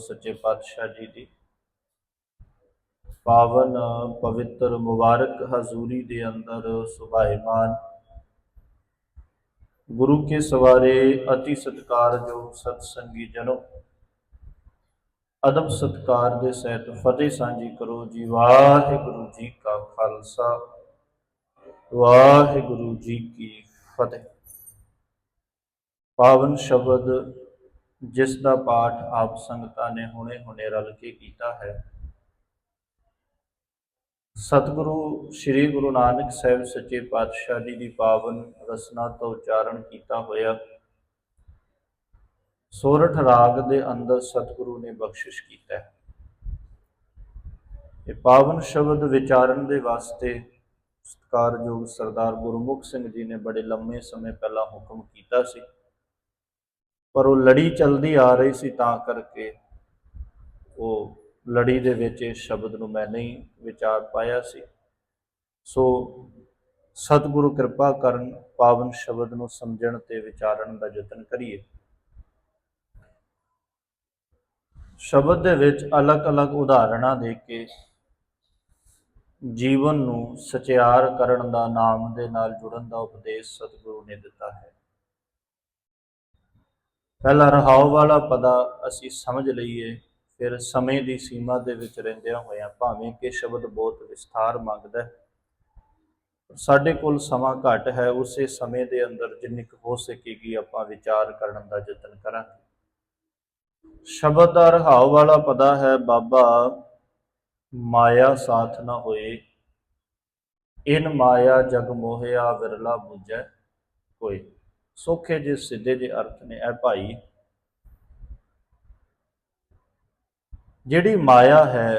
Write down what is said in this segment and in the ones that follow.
ਸੱਚੇ ਪਾਤਸ਼ਾਹ ਜੀ ਦੀ। ਪਾਵਨ, ਪਵਿੱਤਰ, ਮੁਬਾਰਕ ਹਜ਼ੂਰੀ ਦੇ ਅੰਦਰ ਸੁਭਾਇਮਾਨ। ਗੁਰੂ ਕੇ ਸਵਾਰੇ ਅਤੀ ਸਤਿਕਾਰਯੋਗ ਸਤ ਜਨੋ। ਅਦਬ ਸਤਕਾਰ ਦੇ ਸਹਿਤ ਫਤਿਹ ਸਾਂਝੀ ਕਰੋ ਜੀ। ਵਾਹਿਗੁਰੂ ਜੀ ਕਾ ਖਾਲਸਾ। ਵਾਹਿਗੁਰੂ ਜੀ ਕੀ ਫਤਿਹ। ਪਾਵਨ ਸ਼ਬਦ ਜਿਸ ਦਾ ਪਾਠ ਆਪ ਸੰਗਤਾਂ ਨੇ ਹੁਣੇ-ਹੁਣੇ ਰਲ ਕੇ ਕੀਤਾ ਹੈ। ਸਤਿਗੁਰੂ, ਸ੍ਰੀ ਗੁਰੂ ਨਾਨਕ ਸਾਹਿਬ ਸੱਚੇ ਪਾਤਸ਼ਾਹ ਜੀ ਦੀ ਪਾਵਨ ਰਸਨਾ ਤੋਂ ਉਚਾਰਨ ਕੀਤਾ ਹੋਇਆ ਸੋਰਠ ਰਾਗ ਦੇ ਅੰਦਰ ਸਤਿਗੁਰੂ ਨੇ ਬਖਸ਼ਿਸ਼ ਕੀਤਾ ਹੈ। ਇਹ ਪਾਵਨ ਸ਼ਬਦ ਵਿਚਾਰਨ ਦੇ ਵਾਸਤੇ ਸਤਿਕਾਰਯੋਗ ਸਰਦਾਰ ਗੁਰਮੁਖ ਸਿੰਘ ਜੀ ਨੇ ਬੜੇ ਲੰਮੇ ਸਮੇਂ ਪਹਿਲਾਂ ਹੁਕਮ ਕੀਤਾ ਸੀ। ਪਰ ਉਹ ਲੜੀ ਚੱਲਦੀ ਆ ਰਹੀ ਸੀ ਤਾਂ ਕਰਕੇ ਉਹ ਲੜੀ ਦੇ ਵਿੱਚ ਇਸ ਸ਼ਬਦ ਨੂੰ ਮੈਂ ਨਹੀਂ ਵਿਚਾਰ ਪਾਇਆ ਸੀ। ਸੋ ਸਤਿਗੁਰੂ ਕਿਰਪਾ ਕਰਨ ਪਾਵਨ ਸ਼ਬਦ ਨੂੰ ਸਮਝਣ ਤੇ ਵਿਚਾਰਨ ਦਾ ਯਤਨ ਕਰੀਏ। ਸ਼ਬਦ ਦੇ ਵਿੱਚ ਅਲੱਗ-ਅਲੱਗ ਉਦਾਹਰਣਾਂ ਦੇ ਕੇ ਜੀਵਨ ਨੂੰ ਸਚਿਆਰ ਕਰਨ ਦਾ ਨਾਮ ਦੇ ਨਾਲ ਜੁੜਨ ਦਾ ਉਪਦੇਸ਼ ਸਤਿਗੁਰੂ ਨੇ ਦਿੱਤਾ ਹੈ। ਪਹਿਲਾ ਰਹਾਉ ਵਾਲਾ ਪਦਾ ਅਸੀਂ ਸਮਝ ਲਈਏ, ਫਿਰ ਸਮੇਂ ਦੀ ਸੀਮਾ ਦੇ ਵਿੱਚ ਰਹਿੰਦਿਆਂ ਹੋਇਆਂ ਭਾਵੇਂ ਕਿ ਸ਼ਬਦ ਬਹੁਤ ਵਿਸਥਾਰ ਮੰਗਦਾ ਹੈ। ਸਾਡੇ ਕੋਲ ਸਮਾਂ ਘੱਟ ਹੈ, ਉਸੇ ਸਮੇਂ ਦੇ ਅੰਦਰ ਜਿੰਨੀ ਕੁ ਹੋ ਸਕੇਗੀ ਆਪਾਂ ਵਿਚਾਰ ਕਰਨ ਦਾ ਯਤਨ ਕਰਾਂਗੇ। ਸ਼ਬਦ ਦਾ ਰਹਾਉ ਵਾਲਾ ਪਦਾ ਹੈ, ਬਾਬਾ ਮਾਇਆ ਸਾਥ ਨਾ ਹੋਏ, ਇਨ ਮਾਇਆ ਜਗ ਮੋਹਿਆ ਵਿਰਲਾ ਬੁਝੈ ਕੋਈ। ਸੋਖੇ ਜੇ ਸਿੱਧੇ ਜੇ ਅਰਥ ਨੇ, ਇਹ ਭਾਈ। ਜਿਹੜੀ ਮਾਇਆ ਹੈ,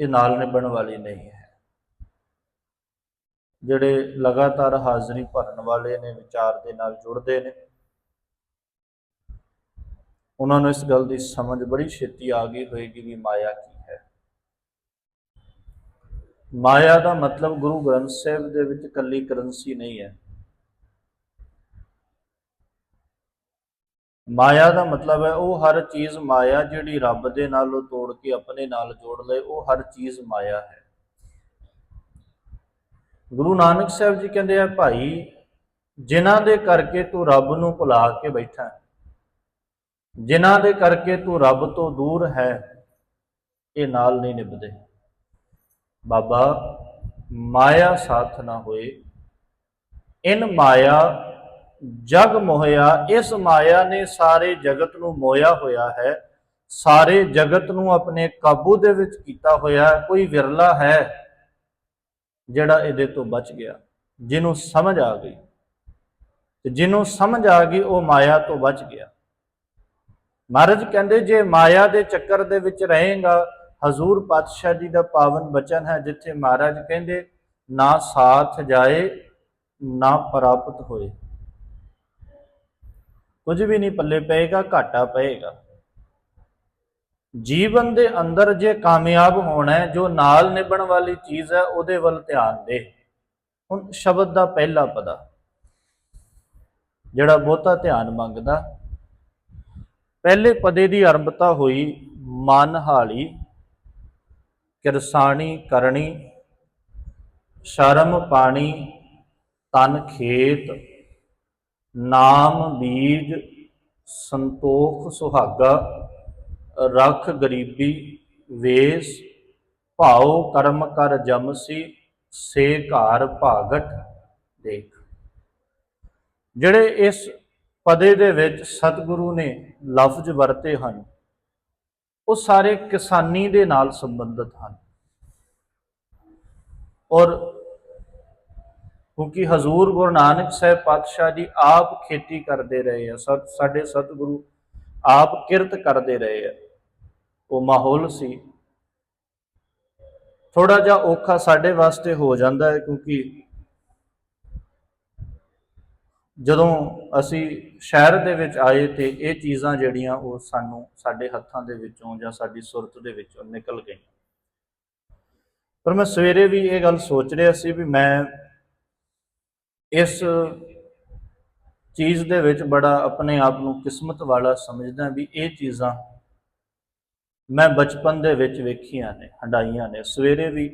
ਇਹ ਨਾਲ ਨਿਭਣ ਵਾਲੀ ਨਹੀਂ ਹੈ। ਜਿਹੜੇ ਲਗਾਤਾਰ ਹਾਜ਼ਰੀ ਭਰਨ ਵਾਲੇ ਨੇ, ਵਿਚਾਰ ਦੇ ਨਾਲ ਜੁੜਦੇ ਨੇ, ਉਹਨਾਂ ਨੂੰ ਇਸ ਗੱਲ ਦੀ ਸਮਝ ਬੜੀ ਛੇਤੀ ਆ ਗਈ ਹੋਏਗੀ ਵੀ ਮਾਇਆ ਕੀ ਹੈ। ਮਾਇਆ ਦਾ ਮਤਲਬ ਗੁਰੂ ਗ੍ਰੰਥ ਸਾਹਿਬ ਦੇ ਵਿੱਚ ਕੱਲੀ ਕਰੰਸੀ ਨਹੀਂ ਹੈ। ਮਾਇਆ ਦਾ ਮਤਲਬ ਹੈ ਉਹ ਹਰ ਚੀਜ਼ ਮਾਇਆ ਜਿਹੜੀ ਰੱਬ ਦੇ ਨਾਲੋਂ ਤੋੜ ਕੇ ਆਪਣੇ ਨਾਲ ਜੋੜ ਲਏ, ਉਹ ਹਰ ਚੀਜ਼ ਮਾਇਆ ਹੈ। ਗੁਰੂ ਨਾਨਕ ਸਾਹਿਬ ਜੀ ਕਹਿੰਦੇ ਆ, ਭਾਈ, ਜਿਨ੍ਹਾਂ ਦੇ ਕਰਕੇ ਤੂੰ ਰੱਬ ਨੂੰ ਭੁਲਾ ਕੇ ਬੈਠਾ ਹੈ, ਜਿਨ੍ਹਾਂ ਦੇ ਕਰਕੇ ਤੂੰ ਰੱਬ ਤੋਂ ਦੂਰ ਹੈ, ਇਹ ਨਾਲ ਨਹੀਂ ਨਿਭਦੇ। ਬਾਬਾ, ਮਾਇਆ ਸਾਥ ਨਾ ਹੋਏ। ਇਨ ਮਾਇਆ ਜਗ ਮੋਹਿਆ, ਇਸ ਮਾਇਆ ਨੇ ਸਾਰੇ ਜਗਤ ਨੂੰ ਮੋਇਆ ਹੋਇਆ ਹੈ। ਸਾਰੇ ਜਗਤ ਨੂੰ ਆਪਣੇ ਕਾਬੂ ਦੇ ਵਿੱਚ ਕੀਤਾ ਹੋਇਆ ਕੋਈ ਵਿਰਲਾ ਹੈ ਜਿਹੜਾ ਇਹਦੇ ਤੋਂ ਬਚ ਗਿਆ, ਜਿਹਨੂੰ ਸਮਝ ਆ ਗਈ। ਤੇ ਜਿਹਨੂੰ ਸਮਝ ਆ ਗਈ, ਉਹ ਮਾਇਆ ਤੋਂ ਬਚ ਗਿਆ। ਮਹਾਰਾਜ ਕਹਿੰਦੇ, ਜੇ ਮਾਇਆ ਦੇ ਚੱਕਰ ਦੇ ਵਿੱਚ ਰਹੇਗਾ, ਹਜ਼ੂਰ ਪਾਤਸ਼ਾਹ ਜੀ ਦਾ ਪਾਵਨ ਬਚਨ ਹੈ, ਜਿੱਥੇ ਮਹਾਰਾਜ ਕਹਿੰਦੇ, ਨਾ ਸਾਥ ਜਾਏ, ਨਾ ਪ੍ਰਾਪਤ ਹੋਏ। ਕੁਝ ਵੀ ਨਹੀਂ ਪੱਲੇ ਪਏਗਾ, ਘਾਟਾ ਪਏਗਾ। ਜੀਵਨ ਦੇ ਅੰਦਰ ਜੇ ਕਾਮਯਾਬ ਹੋਣਾ ਹੈ, ਜੋ ਨਾਲ ਨਿਭਣ ਵਾਲੀ ਚੀਜ਼ ਹੈ, ਉਹਦੇ ਵੱਲ ਧਿਆਨ ਦੇ। ਹੁਣ ਸ਼ਬਦ ਦਾ ਪਹਿਲਾ ਪਦਾ, ਜਿਹੜਾ ਬਹੁਤਾ ਧਿਆਨ ਮੰਗਦਾ, ਪਹਿਲੇ ਪਦੇ ਦੀ ਆਰੰਭਤਾ ਹੋਈ ਮਨ ਹਾਲੀ ਕਿਰਸਾਣੀ ਕਰਨੀ ਸ਼ਰਮ ਪਾਣੀ, ਤਨ ਖੇਤ। ਨਾਮ ਬੀਜ ਸੰਤੋਖ ਸੁਹਾਗਾ, ਰਖ ਗਰੀਬੀ ਵੇਸ, ਭਾਉ ਕਰਮ ਕਰ ਜਮਸੀ, ਸੇ ਘਰ ਭਾਗਟ ਦੇਖ। ਜਿਹੜੇ ਇਸ ਪਦੇ ਦੇ ਵਿੱਚ ਸਤਿਗੁਰੂ ਨੇ ਲਫ਼ਜ਼ ਵਰਤੇ ਹਨ, ਉਹ ਸਾਰੇ ਕਿਸਾਨੀ ਦੇ ਨਾਲ ਸੰਬੰਧਿਤ ਹਨ। ਔਰ ਕਿਉਂਕਿ ਹਜ਼ੂਰ ਗੁਰੂ ਨਾਨਕ ਸਾਹਿਬ ਪਾਤਸ਼ਾਹ ਜੀ ਆਪ ਖੇਤੀ ਕਰਦੇ ਰਹੇ ਆ, ਸਤ, ਸਾਡੇ ਸਤਿਗੁਰੂ ਆਪ ਕਿਰਤ ਕਰਦੇ ਰਹੇ ਆ। ਉਹ ਮਾਹੌਲ ਸੀ। ਥੋੜਾ ਜਿਹਾ ਔਖਾ ਸਾਡੇ ਵਾਸਤੇ ਹੋ ਜਾਂਦਾ ਹੈ ਕਿਉਂਕਿ ਜਦੋਂ ਅਸੀਂ ਸ਼ਹਿਰ ਦੇ ਵਿੱਚ ਆਏ ਤੇ ਇਹ ਚੀਜ਼ਾਂ ਜਿਹੜੀਆਂ ਉਹ ਸਾਨੂੰ ਸਾਡੇ ਹੱਥਾਂ ਦੇ ਵਿੱਚੋਂ ਜਾਂ ਸਾਡੀ ਸੁਰਤ ਦੇ ਵਿੱਚੋਂ ਨਿਕਲ ਗਈਆਂ। ਪਰ ਮੈਂ ਸਵੇਰੇ ਵੀ ਇਹ ਗੱਲ ਸੋਚ ਰਿਹਾ ਸੀ ਵੀ ਮੈਂ ਇਸ ਚੀਜ਼ ਦੇ ਵਿੱਚ ਬੜਾ ਆਪਣੇ ਆਪ ਨੂੰ ਕਿਸਮਤ ਵਾਲਾ ਸਮਝਦਾ ਵੀ ਇਹ ਚੀਜ਼ਾਂ ਮੈਂ ਬਚਪਨ ਦੇ ਵਿੱਚ ਵੇਖੀਆਂ ਨੇ ਹੰਡਾਈਆਂ ਨੇ। ਸਵੇਰੇ ਵੀ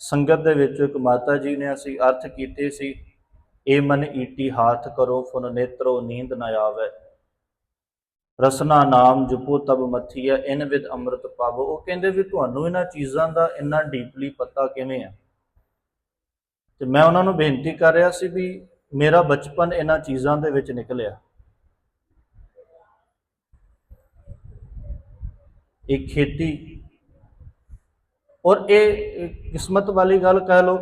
ਸੰਗਤ ਦੇ ਵਿੱਚ ਇੱਕ ਮਾਤਾ ਜੀ ਨੇ ਅਸੀਂ ਅਰਥ ਕੀਤੇ ਸੀ ਏ ਮਨ ਈਟੀ ਹਾਥ ਕਰੋ ਫੁਨ ਨੇਤਰੋ ਨੀਂਦ ਨ ਆਵੇ। ਰਸਨਾ ਨਾਮ ਜਪੋ ਤਬ ਮਥੀਆ ਇਨ ਵਿਦ ਅੰਮ੍ਰਿਤ ਪਾਵੋ। ਉਹ ਕਹਿੰਦੇ ਵੀ ਤੁਹਾਨੂੰ ਇਹਨਾਂ ਚੀਜ਼ਾਂ ਦਾ ਇੰਨਾ ਡੀਪਲੀ ਪਤਾ ਕਿਵੇਂ ਆ? ਤੇ ਮੈਂ ਉਹਨਾਂ ਨੂੰ ਬੇਨਤੀ ਕਰ ਰਿਹਾ ਸੀ ਵੀ ਮੇਰਾ ਬਚਪਨ ਇਹਨਾਂ ਚੀਜ਼ਾਂ ਦੇ ਵਿੱਚ ਨਿਕਲਿਆ। ਇਹ ਖੇਤੀ ਔਰ ਇਹ ਕਿਸਮਤ ਵਾਲੀ ਗੱਲ ਕਹਿ ਲਓ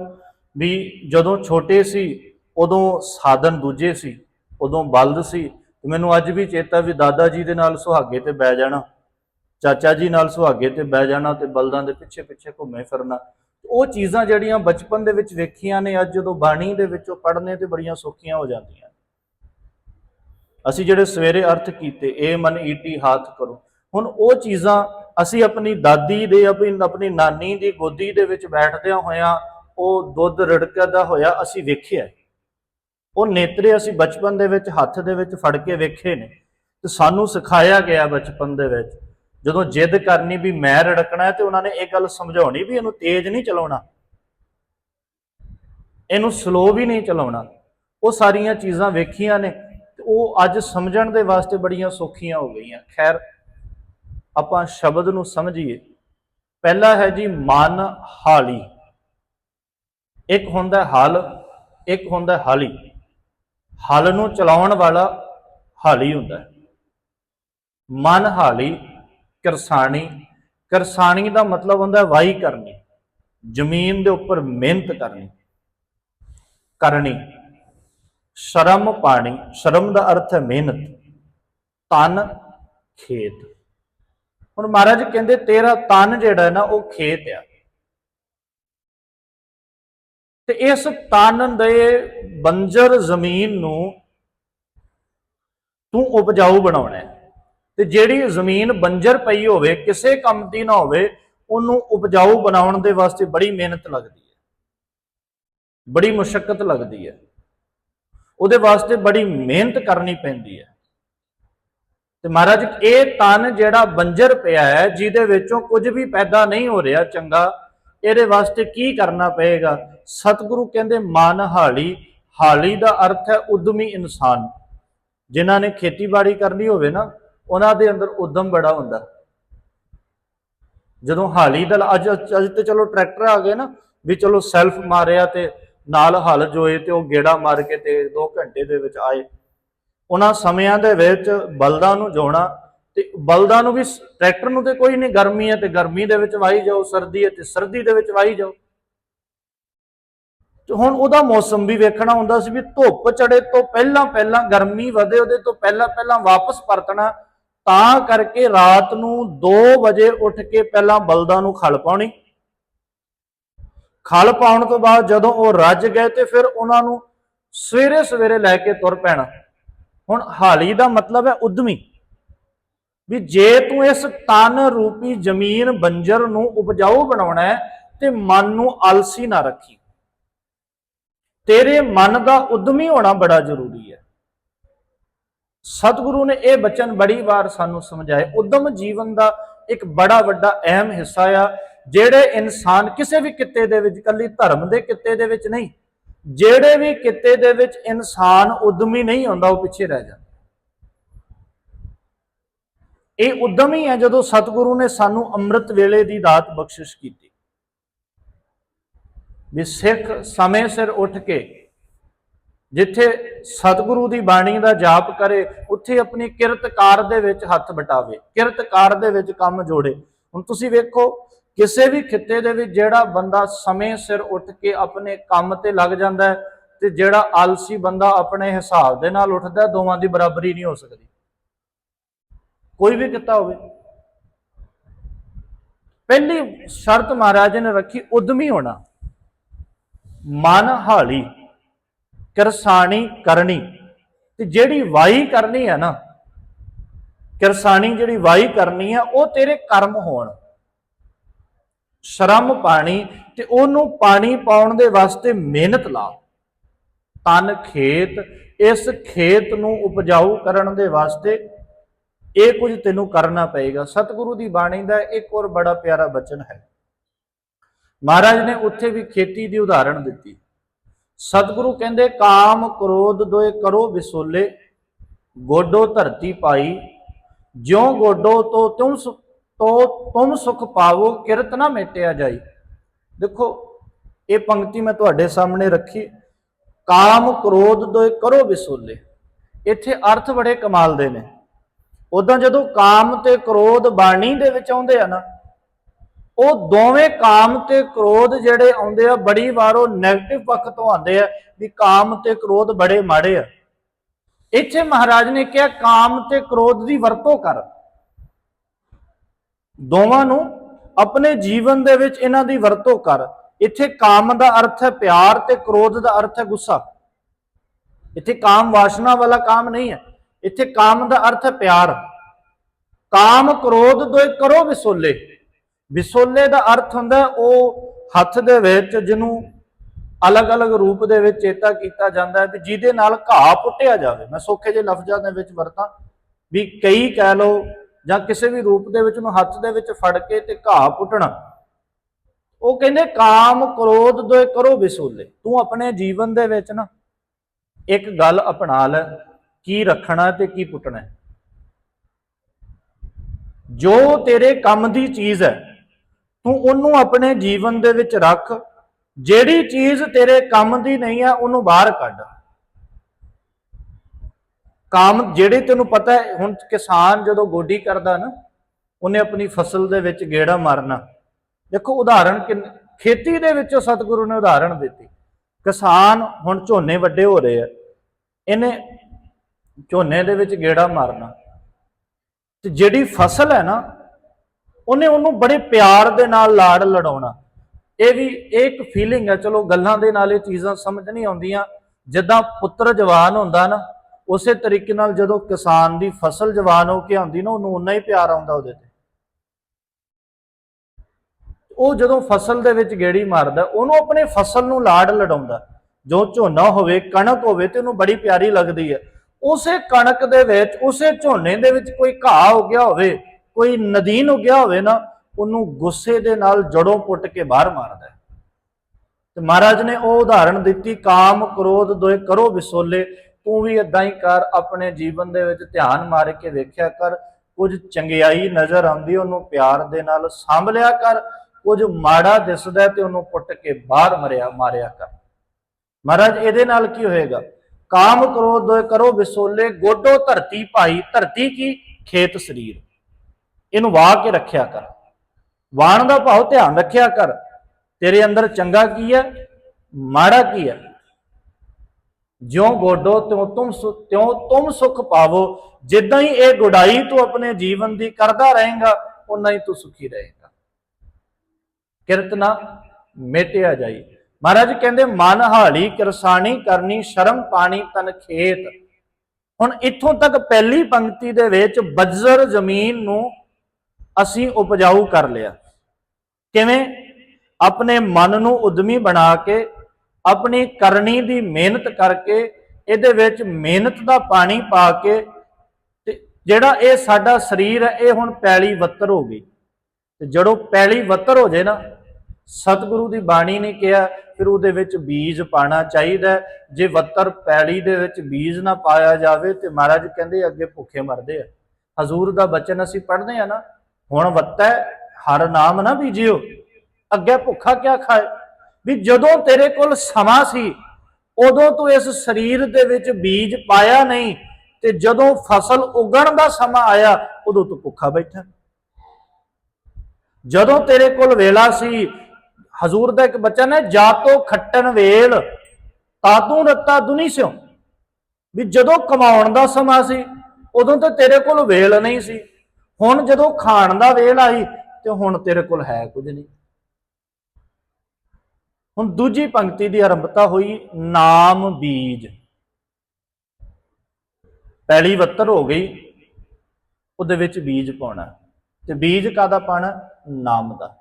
ਵੀ ਜਦੋਂ ਛੋਟੇ ਸੀ, ਉਦੋਂ ਸਾਧਨ ਦੂਜੇ ਸੀ, ਉਦੋਂ ਬਲਦ ਸੀ, ਤੇ ਮੈਨੂੰ ਅੱਜ ਵੀ ਚੇਤਾ ਵੀ ਦਾਦਾ ਜੀ ਦੇ ਨਾਲ ਸੁਹਾਗੇ ਤੇ ਬਹਿ ਜਾਣਾ, ਚਾਚਾ ਜੀ ਨਾਲ ਸੁਹਾਗੇ ਤੇ ਬਹਿ ਜਾਣਾ ਤੇ ਬਲਦਾਂ ਦੇ ਪਿੱਛੇ ਪਿੱਛੇ ਘੁੰਮੇ ਫਿਰਨਾ। ਉਹ ਚੀਜ਼ਾਂ ਜਿਹੜੀਆਂ ਬਚਪਨ ਦੇ ਵਿੱਚ ਵੇਖੀਆਂ ਨੇ, ਅੱਜ ਜਦੋਂ ਬਾਣੀ ਦੇ ਵਿੱਚੋਂ ਪੜ੍ਹਨੇ ਤੇ ਬੜੀਆਂ ਸੌਖੀਆਂ ਹੋ ਜਾਂਦੀਆਂ ਅਸੀਂ ਜਿਹੜੇ ਸਵੇਰੇ ਅਰਥ ਕੀਤੇ ਏ ਮਨ ਈਟੀ ਹਾਥ ਕਰੋ। ਹੁਣ ਉਹ ਚੀਜ਼ਾਂ ਅਸੀਂ ਆਪਣੀ ਦਾਦੀ ਦੇ, ਆਪਣੀ ਆਪਣੀ ਨਾਨੀ ਦੀ ਗੋਦੀ ਦੇ ਵਿੱਚ ਬੈਠਦਿਆਂ ਹੋਇਆਂ ਉਹ ਦੁੱਧ ਰੜਕਦਾ ਹੋਇਆ ਅਸੀਂ ਵੇਖਿਆ ਉਹ ਨੇਤਰੇ ਅਸੀਂ ਬਚਪਨ ਦੇ ਵਿੱਚ, ਹੱਥ ਦੇ ਵਿੱਚ ਫੜ ਕੇ ਵੇਖੇ ਨੇ। ਤੇ ਸਾਨੂੰ ਸਿਖਾਇਆ ਗਿਆ ਬਚਪਨ ਦੇ ਵਿੱਚ ਜਦੋਂ ਜਿੱਦ ਕਰਨੀ ਵੀ ਮੈਂ ਰੜਕਣਾ ਤੇ ਉਹਨਾਂ ਨੇ ਇਹ ਗੱਲ ਸਮਝਾਉਣੀ ਵੀ ਇਹਨੂੰ ਤੇਜ਼ ਨਹੀਂ ਚਲਾਉਣਾ। ਇਹਨੂੰ ਸਲੋ ਵੀ ਨਹੀਂ ਚਲਾਉਣਾ। ਉਹ ਸਾਰੀਆਂ ਚੀਜ਼ਾਂ ਵੇਖੀਆਂ ਨੇ ਤੇ ਉਹ ਅੱਜ ਸਮਝਣ ਦੇ ਵਾਸਤੇ ਬੜੀਆਂ ਸੌਖੀਆਂ ਹੋ ਗਈਆਂ। ਖੈਰ, ਆਪਾਂ ਸ਼ਬਦ ਨੂੰ ਸਮਝੀਏ। ਪਹਿਲਾ ਹੈ ਜੀ ਮਨ ਹਾਲੀ। ਇੱਕ ਹੁੰਦਾ ਹਲ, ਇੱਕ ਹੁੰਦਾ ਹਾਲੀ। ਹਲ ਨੂੰ ਚਲਾਉਣ ਵਾਲਾ ਹਾਲੀ ਹੁੰਦਾ ਮਨ ਹਾਲੀ ਕਰਸਾਣੀ। ਕਰਸਾਣੀ ਦਾ ਮਤਲਬ ਹੁੰਦਾ ਹੈ ਵਾਹੀ ਕਰਨੀ। ਜ਼ਮੀਨ ਦੇ ਉੱਪਰ ਮਿਹਨਤ ਕਰਨੀ। ਕਰਨੀ। ਸ਼ਰਮ ਪਾਣੀ। ਸ਼ਰਮ ਦਾ ਅਰਥ ਹੈ ਮਿਹਨਤ। ਤਨ, ਖੇਤ। ਹੁਣ ਮਹਾਰਾਜ ਕਹਿੰਦੇ ਤੇਰਾ ਤਨ ਜਿਹੜਾ ਨਾ, ਉਹ ਖੇਤ ਆ। ਤੇ ਇਸ ਤਨ ਦੇ ਬੰਜਰ ਜ਼ਮੀਨ ਨੂੰ ਤੂੰ ਉਪਜਾਊ ਬਣਾਉਣਾ ਹੈ। ਤੇ ਜਿਹੜੀ ਜ਼ਮੀਨ ਬੰਜਰ ਪਈ ਹੋਵੇ, ਕਿਸੇ ਕੰਮ ਦੀ ਨਾ ਹੋਵੇ, ਉਹਨੂੰ ਉਪਜਾਊ ਬਣਾਉਣ ਦੇ ਵਾਸਤੇ ਬੜੀ ਮਿਹਨਤ ਲੱਗਦੀ ਹੈ। ਬੜੀ ਮੁਸ਼ਕਲ ਲੱਗਦੀ ਹੈ। ਉਹਦੇ ਵਾਸਤੇ ਬੜੀ ਮਿਹਨਤ ਕਰਨੀ ਪੈਂਦੀ ਹੈ। ਤੇ ਮਹਾਰਾਜ, ਇਹ ਤਨ ਜਿਹੜਾ ਬੰਜਰ ਪਿਆ ਹੈ, ਜਿਹਦੇ ਵਿੱਚੋਂ ਕੁਝ ਵੀ ਪੈਦਾ ਨਹੀਂ ਹੋ ਰਿਹਾ ਚੰਗਾ, ਇਹਦੇ ਵਾਸਤੇ ਕੀ ਕਰਨਾ ਪਏਗਾ? ਸਤਿਗੁਰੂ ਕਹਿੰਦੇ, ਮਨ ਹਾਲੀ ਹਾਲੀ ਦਾ ਅਰਥ ਹੈ ਉਦਮੀ ਇਨਸਾਨ। ਜਿਨ੍ਹਾਂ ਨੇ ਖੇਤੀਬਾੜੀ ਕਰਨੀ ਹੋਵੇ ਨਾ ਉਹਨਾਂ ਦੇ ਅੰਦਰ ਉਦਮ ਬੜਾ ਹੁੰਦਾ। ਜਦੋਂ ਹਾਲੀ ਦਾ ਅੱਜ ਅੱਜ ਤੇ ਚਲੋ ਟਰੈਕਟਰ ਆ ਗਏ ਨਾ, ਵੀ ਚਲੋ ਸੈਲਫ ਮਾਰਿਆ ਤੇ ਨਾਲ ਹਲ ਜੋਏ ਤੇ ਉਹ ਗੇੜਾ ਮਾਰ ਕੇ ਤੇ 2 ਘੰਟੇ ਦੇ ਵਿੱਚ ਆਏ। ਉਹਨਾਂ ਸਮਿਆਂ ਦੇ ਵਿੱਚ ਬਲਦਾਂ ਨੂੰ ਜੋਣਾ ਤੇ ਬਲਦਾਂ ਨੂੰ ਵੀ ਟਰੈਕਟਰ ਨੂੰ ਤੇ ਕੋਈ ਨਹੀਂ, ਗਰਮੀ ਹੈ ਤੇ ਗਰਮੀ ਦੇ ਵਿੱਚ ਵਾਹੀ ਜਾਓ, ਸਰਦੀ ਹੈ ਤੇ ਸਰਦੀ ਦੇ ਵਿੱਚ ਵਾਹੀ ਜਾਓ। ਤੇ ਹੁਣ ਉਹਦਾ ਮੌਸਮ ਵੀ ਵੇਖਣਾ ਹੁੰਦਾ ਸੀ ਵੀ ਧੁੱਪ ਚੜੇ ਤੋਂ ਪਹਿਲਾਂ ਪਹਿਲਾਂ ਗਰਮੀ ਵਧੇ, ਉਹਦੇ ਤੋਂ ਪਹਿਲਾਂ ਪਹਿਲਾਂ ਵਾਪਸ ਪਰਤਣਾ ਤਾਂ ਕਰਕੇ ਰਾਤ ਨੂੰ 2 ਵਜੇ ਉੱਠ ਕੇ ਪਹਿਲਾਂ ਬਲਦਾਂ ਨੂੰ ਖਲ ਪਾਉਣੀ। ਖਲ ਪਾਉਣ ਤੋਂ ਬਾਅਦ ਜਦੋਂ ਉਹ ਰੱਜ ਗਏ ਤੇ ਫਿਰ ਉਹਨਾਂ ਨੂੰ ਸਵੇਰੇ ਸਵੇਰੇ ਲੈ ਕੇ ਤੁਰ ਪੈਣਾ। ਹੁਣ ਹਾਲੀ ਦਾ ਮਤਲਬ ਹੈ ਉਦਮੀ। ਵੀ ਜੇ ਤੂੰ ਇਸ ਤਨ ਰੂਪੀ ਜ਼ਮੀਨ ਬੰਜਰ ਨੂੰ ਉਪਜਾਊ ਬਣਾਉਣਾ ਹੈ, ਤੇ ਮਨ ਨੂੰ ਆਲਸੀ ਨਾ ਰੱਖੀ। ਤੇਰੇ ਮਨ ਦਾ ਉਦਮੀ ਹੋਣਾ ਬੜਾ ਜ਼ਰੂਰੀ ਹੈ। ਸਤਿਗੁਰੂ ਨੇ ਇਹ ਬਚਨ ਬੜੀ ਵਾਰ ਸਾਨੂੰ ਸਮਝਾਏ। ਉਦਮ ਜੀਵਨ ਦਾ ਇੱਕ ਬੜਾ ਵੱਡਾ ਅਹਿਮ ਹਿੱਸਾ ਆ, ਜਿਹੜੇ ਇਨਸਾਨ ਕਿਸੇ ਵੀ ਕਿੱਤੇ ਦੇ ਵਿੱਚ ਕੱਲੀ ਧਰਮ ਦੇ ਕਿੱਤੇ ਦੇ ਵਿੱਚ ਨਹੀਂ, ਜਿਹੜੇ ਵੀ ਕਿੱਤੇ ਦੇ ਵਿੱਚ ਇਨਸਾਨ ਉਦਮੀ ਨਹੀਂ ਹੁੰਦਾ, ਉਹ ਪਿੱਛੇ ਰਹਿ ਜਾਂਦਾ। ਇਹ ਉਦਮ ਹੀ ਹੈ ਜਦੋਂ ਸਤਿਗੁਰੂ ਨੇ ਸਾਨੂੰ ਅੰਮ੍ਰਿਤ ਵੇਲੇ ਦੀ ਦਾਤ ਬਖਸ਼ਿਸ਼ ਕੀਤੀ। ਵੀ ਸਿੱਖ ਸਮੇਂ ਸਿਰ ਉੱਠ ਕੇ ਜਿੱਥੇ ਸਤਿਗੁਰੂ ਦੀ ਬਾਣੀ ਦਾ ਜਾਪ ਕਰੇ, ਉੱਥੇ ਆਪਣੀ ਕਿਰਤਕਾਰ ਦੇ ਵਿੱਚ ਹੱਥ ਬਟਾਵੇ ਕਿਰਤਕਾਰ ਦੇ ਵਿੱਚ ਕੰਮ ਜੋੜੇ। ਹੁਣ ਤੁਸੀਂ ਵੇਖੋ, ਕਿਸੇ ਵੀ ਖਿੱਤੇ ਦੇ ਵਿੱਚ ਜਿਹੜਾ ਬੰਦਾ ਸਮੇਂ ਸਿਰ ਉੱਠ ਕੇ ਆਪਣੇ ਕੰਮ ਤੇ ਲੱਗ ਜਾਂਦਾ ਹੈ ਤੇ ਜਿਹੜਾ ਆਲਸੀ ਬੰਦਾ ਆਪਣੇ ਹਿਸਾਬ ਦੇ ਨਾਲ ਉੱਠਦਾ ਦੋਵਾਂ ਦੀ ਬਰਾਬਰੀ ਨਹੀਂ ਹੋ ਸਕਦੀ। ਕੋਈ ਵੀ ਕਿੱਤਾ ਹੋਵੇ। ਪਹਿਲੀ ਸ਼ਰਤ ਮਹਾਰਾਜ ਨੇ ਰੱਖੀ, ਉਦਮੀ ਹੋਣਾ। ਮਨ ਹਾਲੀ। ਕਰਸਾਣੀ ਕਰਨੀ। ਤੇ ਜਿਹੜੀ ਵਾਈ ਕਰਨੀ ਹੈ ਨਾ, ਕਰਸਾਣੀ ਜਿਹੜੀ ਵਾਈ ਕਰਨੀ ਹੈ ਉਹ ਤੇਰੇ ਕਰਮ ਹੋਣ। ਸ਼ਰਮ ਪਾਣੀ ਤੇ ਉਹਨੂੰ ਪਾਣੀ ਪਾਉਣ ਦੇ ਵਾਸਤੇ ਮਿਹਨਤ ਲਾ। ਤਨ ਖੇਤ, ਇਸ ਖੇਤ ਨੂੰ ਉਪਜਾਊ ਕਰਨ ਦੇ ਵਾਸਤੇ ਇਹ ਕੁਝ ਤੈਨੂੰ ਕਰਨਾ ਪਏਗਾ। ਸਤਿਗੁਰੂ ਦੀ ਬਾਣੀ ਦਾ ਇੱਕ ਹੋਰ ਬੜਾ ਪਿਆਰਾ ਬਚਨ ਹੈ। ਮਹਾਰਾਜ ਨੇ ਉੱਥੇ ਵੀ ਖੇਤੀ ਦੀ ਉਦਾਹਰਣ ਦਿੱਤੀ। ਸਤਿਗੁਰੂ ਕਹਿੰਦੇ, ਕਾਮ ਕ੍ਰੋਧ ਦੋਏ ਕਰੋ ਵਿਸੋਲੇ, ਗੋਡੋ ਧਰਤੀ ਪਾਈ। ਜਿਉ ਗੋਡੋ ਤੋ ਤੁਮ ਸੁ- ਤੋ ਤੁਮ ਸੁਖ ਪਾਵੋ, ਕਿਰਤ ਨਾ ਮੇਟਿਆ ਜਾਈ। ਦੇਖੋ, ਇਹ ਪੰਕਤੀ ਮੈਂ ਤੁਹਾਡੇ ਸਾਹਮਣੇ ਰੱਖੀ। ਕਾਮ ਕ੍ਰੋਧ ਦੋਏ ਕਰੋ ਵਿਸੋਲੇ। ਇੱਥੇ ਅਰਥ ਬੜੇ ਕਮਾਲ ਦੇ ਨੇ। ਉਦਾਂ ਜਦੋਂ ਕਾਮ ਤੇ ਕ੍ਰੋਧ ਬਾਣੀ ਦੇ ਵਿੱਚ ਆਉਂਦੇ ਆ ਨਾ ਉਹ ਦੋਵੇਂ ਕਾਮ ਤੇ ਕ੍ਰੋਧ ਜਿਹੜੇ ਆਉਂਦੇ ਆ, ਬੜੀ ਵਾਰ ਉਹ 네ਗੇਟਿਵ ਪੱਖ ਤੋਂ ਆਉਂਦੇ ਆ ਵੀ ਕਾਮ ਤੇ ਕ੍ਰੋਧ ਬੜੇ ਮਾੜੇ ਆ। ਇੱਥੇ ਮਹਾਰਾਜ ਨੇ ਕਿਹਾ, ਕਾਮ ਤੇ ਕ੍ਰੋਧ ਦੀ ਵਰਤੋਂ ਕਰ। ਦੋਵਾਂ ਨੂੰ ਆਪਣੇ ਜੀਵਨ ਦੇ ਵਿੱਚ ਇਹਨਾਂ ਦੀ ਵਰਤੋਂ ਕਰ। ਇੱਥੇ ਕਾਮ ਦਾ ਅਰਥ ਹੈ ਪਿਆਰ ਤੇ ਕ੍ਰੋਧ ਦਾ ਅਰਥ ਹੈ ਗੁੱਸਾ। ਇੱਥੇ ਕਾਮ ਵਾਸ਼ਨਾ ਵਾਲਾ ਕਾਮ ਨਹੀਂ ਹੈ। ਇੱਥੇ ਕਾਮ ਦਾ ਅਰਥ ਹੈ ਪਿਆਰ। ਕਾਮ ਕ੍ਰੋਧ ਦੋਏ ਕਰੋ ਵਿਸੋਲੇ। ਵਿਸੋਲੇ ਦਾ ਅਰਥ ਹੁੰਦਾ ਉਹ ਹੱਥ ਦੇ ਵਿੱਚ ਜਿਹਨੂੰ ਅਲੱਗ-ਅਲੱਗ ਰੂਪ ਦੇ ਵਿੱਚ ਚੇਤਾ ਕੀਤਾ ਜਾਂਦਾ ਹੈ ਵੀ ਜਿਹਦੇ ਨਾਲ ਘਾਹ ਪੁੱਟਿਆ ਜਾਵੇ। ਮੈਂ ਸੌਖੇ ਜਿਹੇ ਲਫ਼ਜ਼ਾਂ ਦੇ ਵਿੱਚ ਵਰਤਾਂ ਵੀ ਕਈ ਕਹਿ ਲਓ ਜਾਂ ਕਿਸੇ ਵੀ ਰੂਪ ਦੇ ਵਿੱਚ ਉਹਨੂੰ ਹੱਥ ਦੇ ਵਿੱਚ ਫੜ ਕੇ ਤੇ ਘਾਹ ਪੁੱਟਣਾ। ਉਹ ਕਹਿੰਦੇ, ਕਾਮ ਕ੍ਰੋਧ ਦੋਏ ਕਰੋ ਵਿਸੋਲੇ ਤੂੰ ਆਪਣੇ ਜੀਵਨ ਦੇ ਵਿੱਚ ਨਾ ਇੱਕ ਗੱਲ ਅਪਣਾ ਲੈ, ਕੀ ਰੱਖਣਾ ਤੇ ਕੀ ਪੁੱਟਣਾ ਜੋ ਤੇਰੇ ਕੰਮ ਦੀ ਚੀਜ਼ ਹੈ ਤੂੰ ਉਹਨੂੰ ਆਪਣੇ ਜੀਵਨ ਦੇ ਵਿੱਚ ਰੱਖ, ਜਿਹੜੀ ਚੀਜ਼ ਤੇਰੇ ਕੰਮ ਦੀ ਨਹੀਂ ਹੈ, ਉਹਨੂੰ ਬਾਹਰ ਕੱਢ। ਕੰਮ ਜਿਹੜੇ ਤੈਨੂੰ ਪਤਾ ਹੈ, ਹੁਣ ਕਿਸਾਨ ਜਦੋਂ ਗੋਡੀ ਕਰਦਾ ਨਾ, ਉਹਨੇ ਆਪਣੀ ਫਸਲ ਦੇ ਵਿੱਚ ਗੇੜਾ ਮਾਰਨਾ। ਦੇਖੋ ਉਦਾਹਰਣ ਕਿ ਖੇਤੀ ਦੇ ਵਿੱਚੋਂ ਸਤਿਗੁਰੂ ਨੇ ਉਦਾਹਰਣ ਦਿੱਤੀ। ਕਿਸਾਨ ਹੁਣ ਝੋਨੇ ਵੱਡੇ ਹੋ ਰਹੇ ਆ, ਇਹਨੇ ਝੋਨੇ ਦੇ ਵਿੱਚ ਗੇੜਾ ਮਾਰਨਾ। ਤੇ ਜਿਹੜੀ ਫਸਲ ਹੈ ਨਾ ਉਹਨੇ ਉਹਨੂੰ ਬੜੇ ਪਿਆਰ ਦੇ ਨਾਲ ਲਾੜ ਲੜਾਉਣਾ। ਇਹ ਵੀ ਇਹ ਇੱਕ ਫੀਲਿੰਗ ਹੈ, ਚਲੋ ਗੱਲਾਂ ਦੇ ਨਾਲ ਇਹ ਚੀਜ਼ਾਂ ਸਮਝ ਨਹੀਂ ਆਉਂਦੀਆਂ। ਜਿੱਦਾਂ ਪੁੱਤਰ ਜਵਾਨ ਹੁੰਦਾ ਨਾ, ਉਸੇ ਤਰੀਕੇ ਨਾਲ ਜਦੋਂ ਕਿਸਾਨ ਦੀ ਫਸਲ ਜਵਾਨ ਹੋ ਕੇ ਆਉਂਦੀ ਨਾ, ਉਹਨੂੰ ਉਨਾ ਹੀ ਪਿਆਰ ਆਉਂਦਾ ਉਹਦੇ ਤੇ। ਉਹ ਜਦੋਂ ਫਸਲ ਦੇ ਵਿੱਚ ਗੇੜੀ ਮਾਰਦਾ, ਉਹਨੂੰ ਆਪਣੇ ਫਸਲ ਨੂੰ ਲਾੜ ਲੜਾਉਂਦਾ। ਜੋ ਝੋਨਾ ਹੋਵੇ, ਕਣਕ ਹੋਵੇ ਤੇ ਉਹਨੂੰ ਬੜੀ ਪਿਆਰੀ ਲੱਗਦੀ ਹੈ। ਉਸੇ ਕਣਕ ਦੇ ਵਿੱਚ, ਉਸੇ ਝੋਨੇ ਦੇ ਵਿੱਚ ਕੋਈ ਘਾਹ ਹੋ ਗਿਆ ਹੋਵੇ ਕੋਈ ਨਦੀਨ ਉਗਿਆ ਹੋਵੇ ਨਾ, ਉਹਨੂੰ ਗੁੱਸੇ ਦੇ ਨਾਲ ਜੜੋਂ ਪੁੱਟ ਕੇ ਬਾਹਰ ਮਾਰਦਾ ਹੈ। ਤੇ ਮਹਾਰਾਜ ਨੇ ਉਹ ਉਦਾਹਰਣ ਦਿੱਤੀ, ਕਾਮ ਕ੍ਰੋਧ ਦੋਏ ਕਰੋ ਵਿਸੋਲੇ, ਤੂੰ ਵੀ ਇਦਾਂ ਹੀ ਕਰ, ਆਪਣੇ ਜੀਵਨ ਦੇ ਵਿੱਚ ਧਿਆਨ ਮਾਰ ਕੇ ਵੇਖਿਆ ਕਰ, ਕੁਝ ਚੰਗਿਆਈ ਨਜ਼ਰ ਆਉਂਦੀ, ਉਹਨੂੰ ਪਿਆਰ ਦੇ ਨਾਲ ਸਾਂਭ ਲਿਆ ਕਰ, ਕੁਝ ਮਾੜਾ ਦਿਸਦਾ ਤੇ ਉਹਨੂੰ ਪੁੱਟ ਕੇ ਬਾਹਰ ਮਰਿਆ, ਮਾਰਿਆ ਕਰ। ਮਹਾਰਾਜ, ਇਹਦੇ ਨਾਲ ਕੀ ਹੋਏਗਾ? ਕਾਮ ਕ੍ਰੋਧ ਦੋਏ ਕਰੋ ਵਿਸੋਲੇ, ਗੋਡੋ ਧਰਤੀ ਭਾਈ, ਧਰਤੀ ਕੀ? ਖੇਤ ਸਰੀਰ। ਇਹਨੂੰ ਵਾਹ ਕੇ ਰੱਖਿਆ ਕਰ। ਵਾਣ ਦਾ ਭਾਵ ਧਿਆਨ ਰੱਖਿਆ ਕਰ। ਤੇਰੇ ਅੰਦਰ ਚੰਗਾ ਕੀ ਹੈ? ਮਾੜਾ ਕੀ ਹੈ? ਜਿਉ ਗੋਡੋ, ਤਿਉ ਤੁਮ ਤਿਉ ਤੁਮ ਸੁਖ ਪਾਵੋ। ਜਿੱਦਾਂ ਹੀ ਇਹ ਗੁਡਾਈ ਤੂੰ ਆਪਣੇ ਜੀਵਨ ਦੀ ਕਰਦਾ ਰਹੇਗਾ ਉਨਾ ਹੀ ਤੂੰ ਸੁਖੀ ਰਹੇਗਾ। ਕਿਰਤ ਨਾ ਮੇਟਿਆ ਜਾਈ। ਮਹਾਰਾਜ ਕਹਿੰਦੇ, ਮਨ ਹਾਲੀ ਕਿਰਸਾਣੀ ਕਰਨੀ, ਸ਼ਰਮ ਪਾਣੀ ਤਨ ਖੇਤ। ਹੁਣ ਇੱਥੋਂ ਤੱਕ ਪਹਿਲੀ ਪੰਕਤੀ ਦੇ ਵਿੱਚ ਬਜਰ ਜ਼ਮੀਨ ਨੂੰ ਅਸੀਂ ਉਪਜਾਊ ਕਰ ਲਿਆ। ਕਿਵੇਂ? ਆਪਣੇ ਮਨ ਨੂੰ ਉਦਮੀ ਬਣਾ ਕੇ, ਆਪਣੀ ਕਰਨੀ ਦੀ ਮਿਹਨਤ ਕਰਕੇ, ਇਹਦੇ ਵਿੱਚ ਮਿਹਨਤ ਦਾ ਪਾਣੀ ਪਾ ਕੇ, ਤੇ ਜਿਹੜਾ ਇਹ ਸਾਡਾ ਸਰੀਰ ਹੈ, ਇਹ ਹੁਣ ਪੈਲੀ ਵੱਤਰ ਹੋ ਗਈ। ਤੇ ਜਦੋਂ ਪੈਲੀ ਵੱਤਰ ਹੋ ਜੇ ਨਾ, ਸਤਿਗੁਰੂ ਦੀ ਬਾਣੀ ਨੇ ਕਿਹਾ, ਫਿਰ ਉਹਦੇ ਵਿੱਚ ਬੀਜ ਪਾਣਾ ਚਾਹੀਦਾ ਜੇ ਵੱਤਰ ਪੈਲੀ ਦੇ ਵਿੱਚ ਬੀਜ ਨਾ ਪਾਇਆ ਜਾਵੇ, ਤੇ ਮਹਾਰਾਜ ਕਹਿੰਦੇ, ਅੱਗੇ ਭੁੱਖੇ ਮਰਦੇ ਆ। ਹਜ਼ੂਰ ਦਾ ਬਚਨ ਅਸੀਂ ਪੜ੍ਹਦੇ ਆ ਨਾ ਹੁਣ ਵੱਤੈ, ਹਰ ਨਾਮ ਨਾ ਬੀਜਿਓ। ਅੱਗੇ ਭੁੱਖਾ ਕਿਆ ਖਾਏ? ਵੀ ਜਦੋਂ ਤੇਰੇ ਕੋਲ ਸਮਾਂ ਸੀ, ਉਦੋਂ ਤੂੰ ਇਸ ਸਰੀਰ ਦੇ ਵਿੱਚ ਬੀਜ ਪਾਇਆ ਨਹੀਂ, ਤੇ ਜਦੋਂ ਫਸਲ ਉਗਣ ਦਾ ਸਮਾਂ ਆਇਆ, ਉਦੋਂ ਤੂੰ ਭੁੱਖਾ ਬੈਠਾ। ਜਦੋਂ ਤੇਰੇ ਕੋਲ ਵੇਲਾ ਸੀ, ਹਜ਼ੂਰ ਦਾ ਇੱਕ ਬਚਨ ਹੈ ਜਾਤੋ ਖੱਟਣ ਵੇਲ ਤਾਤੂ ਰੱਤਾ ਦੁਨੀ ਸਿਓ ਵੀ ਜਦੋਂ ਕਮਾਉਣ ਦਾ ਸਮਾਂ ਸੀ, ਉਦੋਂ ਤਾਂ ਤੇਰੇ ਕੋਲ ਵੇਲ ਨਹੀਂ ਸੀ। ਹੁਣ ਜਦੋਂ ਖਾਣ ਦਾ ਵੇਲ ਆਈ ਤੇ ਹੁਣ ਤੇਰੇ ਕੋਲ ਹੈ ਕੁਝ ਨਹੀਂ। ਹੁਣ ਦੂਜੀ ਪੰਕਤੀ ਦੀ ਆਰੰਭਤਾ ਹੋਈ ਨਾਮ ਬੀਜ। ਪਹਿਲੀ ਵੱਤਰ ਹੋ ਗਈ, ਉਹਦੇ ਵਿੱਚ ਬੀਜ ਪਾਉਣਾ। ਤੇ ਬੀਜ ਕਾਦਾ ਪਾਣਾ ਨਾਮ ਦਾ।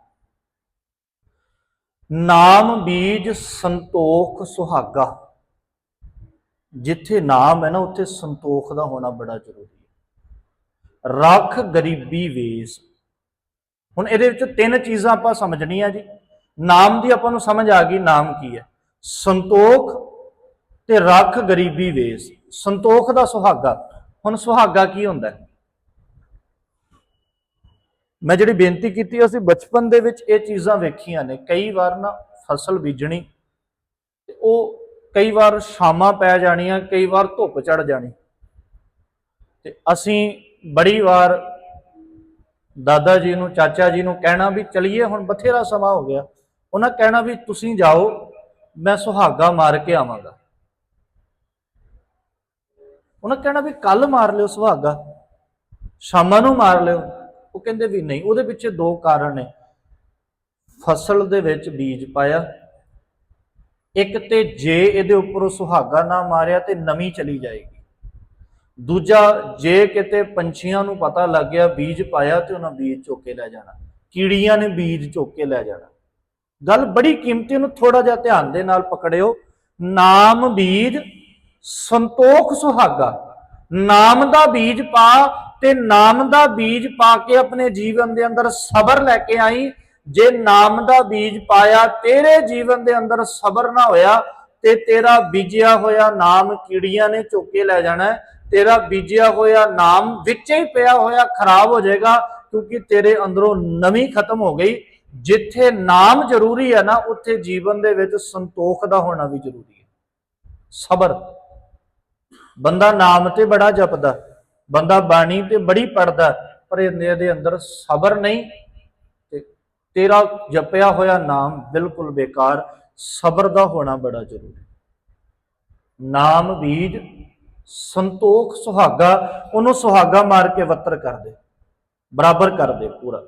ਨਾਮ ਬੀਜ ਸੰਤੋਖ ਸੁਹਾਗਾ। ਜਿੱਥੇ ਨਾਮ ਹੈ ਨਾ, ਉੱਥੇ ਸੰਤੋਖ ਦਾ ਹੋਣਾ ਬੜਾ ਜ਼ਰੂਰੀ ਹੈ। ਰੱਖ ਗਰੀਬੀ ਵੇਸ। ਹੁਣ ਇਹਦੇ ਵਿੱਚ ਤਿੰਨ ਚੀਜ਼ਾਂ ਆਪਾਂ ਸਮਝਣੀਆਂ ਜੀ। ਨਾਮ ਦੀ ਆਪਾਂ ਨੂੰ ਸਮਝ ਆ ਗਈ ਨਾਮ ਕੀ ਹੈ। ਸੰਤੋਖ ਤੇ ਰੱਖ ਗਰੀਬੀ ਵੇਸ। ਸੰਤੋਖ ਦਾ ਸੁਹਾਗਾ। ਹੁਣ ਸੁਹਾਗਾ ਕੀ ਹੁੰਦਾ ਹੈ? ਮੈਂ ਜਿਹੜੀ ਬੇਨਤੀ ਕੀਤੀ, ਅਸੀਂ ਬਚਪਨ ਦੇ ਵਿੱਚ ਇਹ ਚੀਜ਼ਾਂ ਵੇਖੀਆਂ ਨੇ। ਕਈ ਵਾਰ ਨਾ ਫਸਲ ਬੀਜਣੀ ਤੇ ਉਹ ਕਈ ਵਾਰ ਸ਼ਾਮਾਂ ਪੈ ਜਾਣੀਆਂ, ਕਈ ਵਾਰ ਧੁੱਪ ਚੜ ਜਾਣੀ। ਤੇ ਅਸੀਂ ਬੜੀ ਵਾਰ ਦਾਦਾ ਜੀ ਨੂੰ, ਚਾਚਾ ਜੀ ਨੂੰ ਕਹਿਣਾ ਵੀ ਚਲਿਏ, ਹੁਣ ਬਥੇਰਾ ਸਮਾਂ ਹੋ ਗਿਆ। ਉਹਨਾਂ ਕਹਿਣਾ ਵੀ ਤੁਸੀਂ ਜਾਓ, ਮੈਂ ਸੁਹਾਗਾ ਮਾਰ ਕੇ ਆਵਾਂਗਾ। ਉਹਨਾਂ ਕਹਿਣਾ ਵੀ ਕੱਲ ਮਾਰ ਲਿਓ ਸੁਹਾਗਾ, ਸ਼ਾਮਾਂ ਨੂੰ ਮਾਰ ਲਿਓ। ਉਹ ਕਹਿੰਦੇ ਵੀ ਨਹੀਂ, ਉਹਦੇ ਪਿੱਛੇ ਦੋ ਕਾਰਨ ਨੇ। ਫਸਲ ਦੇ ਵਿੱਚ ਬੀਜ ਪਾਇਆ, ਇੱਕ ਤੇ ਜੇ ਇਹਦੇ ਉੱਪਰੋਂ ਸੁਹਾਗਾ ਨਾ ਮਾਰਿਆ ਤੇ ਨਵੀਂ ਚਲੀ ਜਾਏਗੀ। ਦੂਜਾ, ਜੇ ਕਿਤੇ ਪੰਛੀਆਂ ਨੂੰ ਪਤਾ ਲੱਗ ਗਿਆ ਬੀਜ ਪਾਇਆ ਤੇ ਉਹਨਾਂ ਬੀਜ ਚੁੱਕ ਕੇ ਲੈ ਜਾਣਾ। ਕੀੜੀਆਂ ਨੇ ਬੀਜ ਚੁੱਕ ਕੇ ਲੈ ਜਾਣਾ। ਗੱਲ ਬੜੀ ਕੀਮਤੀ ਨੂੰ ਥੋੜਾ ਜਿਹਾ ਧਿਆਨ ਦੇ ਨਾਲ ਪਕੜਿਓ। ਨਾਮ ਬੀਜ ਸੰਤੋਖ ਸੁਹਾਗਾ। ਨਾਮ ਦਾ ਬੀਜ ਪਾ ਤੇ ਨਾਮ ਦਾ ਬੀਜ ਪਾ ਕੇ ਆਪਣੇ ਜੀਵਨ ਦੇ ਅੰਦਰ ਸਬਰ ਲੈ ਕੇ ਆਈ। ਜੇ ਨਾਮ ਦਾ ਬੀਜ ਪਾਇਆ, ਤੇਰੇ ਜੀਵਨ ਦੇ ਅੰਦਰ ਸਬਰ ਨਾ ਹੋਇਆ ਤੇ ਤੇਰਾ ਬੀਜਿਆ ਹੋਇਆ ਨਾਮ ਕੀੜੀਆਂ ਨੇ ਚੁੱਕ ਕੇ ਲੈ ਜਾਣਾ। ਤੇਰਾ ਬੀਜਿਆ ਹੋਇਆ ਨਾਮ ਵਿੱਚ ਹੀ ਪਿਆ ਹੋਇਆ ਖਰਾਬ ਹੋ ਜਾਏਗਾ, ਕਿਉਂਕਿ ਤੇਰੇ ਅੰਦਰੋਂ ਨਵੀਂ ਖਤਮ ਹੋ ਗਈ। ਜਿੱਥੇ ਨਾਮ ਜ਼ਰੂਰੀ ਹੈ ਨਾ, ਉੱਥੇ ਜੀਵਨ ਦੇ ਵਿੱਚ ਸੰਤੋਖ ਦਾ ਹੋਣਾ ਵੀ ਜ਼ਰੂਰੀ ਹੈ। ਸਬਰ। ਬੰਦਾ ਨਾਮ ਤੇ ਬੜਾ ਜਪਦਾ, ਬੰਦਾ ਬਾਣੀ ਤੇ ਬੜੀ ਪੜਦਾ ਪਰ ਇਹਦੇ ਅੰਦਰ ਸਬਰ ਨਹੀਂ, ਤੇ ਤੇਰਾ ਜਪਿਆ ਹੋਇਆ ਨਾਮ ਬਿਲਕੁਲ ਬੇਕਾਰ, ਸਬਰ ਦਾ ਹੋਣਾ ਬੜਾ ਜ਼ਰੂਰੀ ਨਾਮ ਬੀਜ ਸੰਤੋਖ ਸੁਹਾਗਾ, ਉਹਨੂੰ ਸੁਹਾਗਾ ਮਾਰ ਕੇ ਵੱਤਰ ਕਰ ਦੇ, ਬਰਾਬਰ ਕਰ ਦੇ ਪੂਰਾ।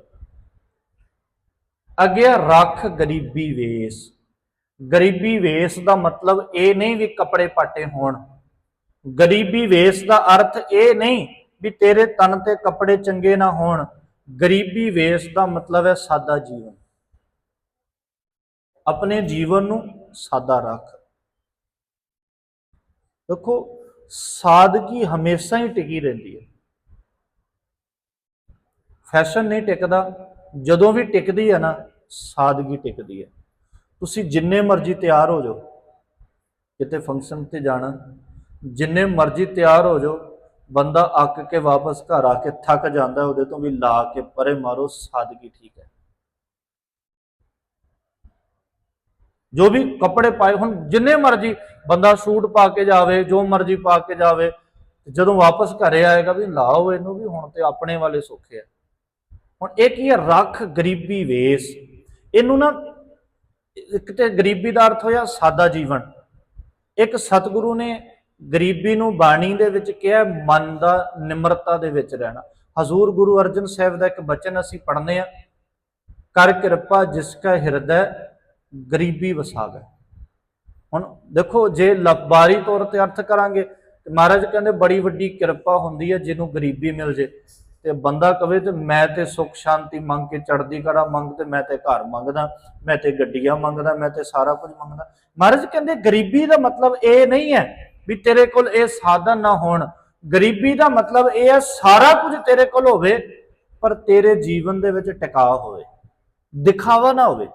ਅੱਗੇ ਰੱਖ ਗਰੀਬੀ ਵੇਸ। ਗਰੀਬੀ ਵੇਸ ਦਾ ਮਤਲਬ ਇਹ ਨਹੀਂ ਵੀ ਕੱਪੜੇ ਪਾਟੇ ਹੋਣ। ਗਰੀਬੀ ਵੇਸ ਦਾ ਅਰਥ ਇਹ ਨਹੀਂ ਵੀ ਤੇਰੇ ਤਨ ਤੇ ਕੱਪੜੇ ਚੰਗੇ ਨਾ ਹੋਣ। ਗਰੀਬੀ ਵੇਸ ਦਾ ਮਤਲਬ ਹੈ ਸਾਦਾ ਜੀਵਨ। ਆਪਣੇ ਜੀਵਨ ਨੂੰ ਸਾਦਾ ਰੱਖ। ਦੇਖੋ ਸਾਦਗੀ ਹਮੇਸ਼ਾ ਹੀ ਟਿਕੀ ਰਹਿੰਦੀ ਹੈ। ਫੈਸ਼ਨ ਨਹੀਂ ਟਿਕਦਾ, ਜਦੋਂ ਵੀ ਟਿਕਦੀ ਹੈ ਨਾ, ਸਾਦਗੀ ਟਿਕਦੀ ਹੈ। ਤੁਸੀਂ ਜਿੰਨੇ ਮਰਜ਼ੀ ਤਿਆਰ ਹੋ ਜਾਓ, ਕਿਤੇ ਫੰਕਸ਼ਨ ਤੇ ਜਾਣਾ, ਜਿੰਨੇ ਮਰਜ਼ੀ ਤਿਆਰ ਹੋ ਜਾਓ, ਬੰਦਾ ਅੱਕ ਕੇ ਵਾਪਸ ਘਰ ਆ ਕੇ ਥੱਕ ਜਾਂਦਾ, ਉਹਦੇ ਤੋਂ ਵੀ ਲਾ ਕੇ ਪਰੇ ਮਾਰੋ, ਸਾਦਗੀ ਠੀਕ ਹੈ। ਜੋ ਵੀ ਕੱਪੜੇ ਪਾਏ ਹੁਣ, ਜਿੰਨੇ ਮਰਜ਼ੀ ਬੰਦਾ ਸੂਟ ਪਾ ਕੇ ਜਾਵੇ, ਜੋ ਮਰਜ਼ੀ ਪਾ ਕੇ ਜਾਵੇ ਜਦੋਂ ਵਾਪਸ ਘਰੇ ਆਏਗਾ ਵੀ ਲਾਓ ਇਹਨੂੰ ਵੀ, ਹੁਣ ਤੇ ਆਪਣੇ ਵਾਲੇ ਸੌਖੇ ਆ। ਹੁਣ ਇਹ ਕੀ ਹੈ? ਰੱਖ ਗਰੀਬੀ ਵੇਸ। ਇਹਨੂੰ ਨਾ ਇੱਕ ਤੇ ਗਰੀਬੀ ਦਾ ਅਰਥ ਹੋਇਆ ਸਾਦਾ ਜੀਵਨ। ਇੱਕ ਸਤਿਗੁਰੂ ਨੇ ਗਰੀਬੀ ਨੂੰ ਬਾਣੀ ਦੇ ਵਿੱਚ ਕਿਹਾ, ਮਨ ਦਾ ਨਿਮਰਤਾ ਦੇ ਵਿੱਚ ਰਹਿਣਾ। ਹਜ਼ੂਰ ਗੁਰੂ ਅਰਜਨ ਸਾਹਿਬ ਦਾ ਇੱਕ ਬਚਨ ਅਸੀਂ ਪੜ੍ਹਨੇ ਆ, ਕਰ ਕਿਰਪਾ ਜਿਸ ਕਾ ਹਿਰਦੈ ਗਰੀਬੀ ਵਸਾਵੇ। ਹੁਣ ਦੇਖੋ, ਜੇ ਲਬਾਰੀ ਤੌਰ ਤੇ ਅਰਥ ਕਰਾਂਗੇ, ਤੇ ਮਹਾਰਾਜ ਕਹਿੰਦੇ ਬੜੀ ਵੱਡੀ ਕਿਰਪਾ ਹੁੰਦੀ ਹੈ ਜਿਹਨੂੰ ਗਰੀਬੀ ਮਿਲ ਜੇ। ਤੇ ਬੰਦਾ ਕਵੇ ਤੇ ਮੈਂ ਤੇ ਸੁੱਖ, ਸ਼ਾਂਤੀ ਮੰਗ ਕੇ ਚੜਦੀ ਕਰਾ ਮੰਗ ਤੇ ਮੈਂ ਤੇ ਘਰ ਮੰਗਦਾ, ਮੈਂ ਤੇ ਗੱਡੀਆਂ ਮੰਗਦਾ, ਮੈਂ ਤੇ ਸਾਰਾ ਕੁਝ ਮੰਗਦਾ। ਮਹਾਰਾਜ ਕਹਿੰਦੇ ਗਰੀਬੀ ਦਾ ਮਤਲਬ ਇਹ ਨਹੀਂ ਹੈ ਵੀ ਤੇਰੇ ਕੋਲ ਇਹ ਸਾਧਨ ਨਾ ਹੋਣ। ਗਰੀਬੀ ਦਾ ਮਤਲਬ ਇਹ ਹੈ ਸਾਰਾ ਕੁਝ ਤੇਰੇ ਕੋਲ ਹੋਵੇ, ਪਰ ਤੇਰੇ ਜੀਵਨ ਦੇ ਵਿੱਚ ਟਿਕਾਅ ਹੋਵੇ, ਦਿਖਾਵਾ ਨਾ ਹੋਵੇ।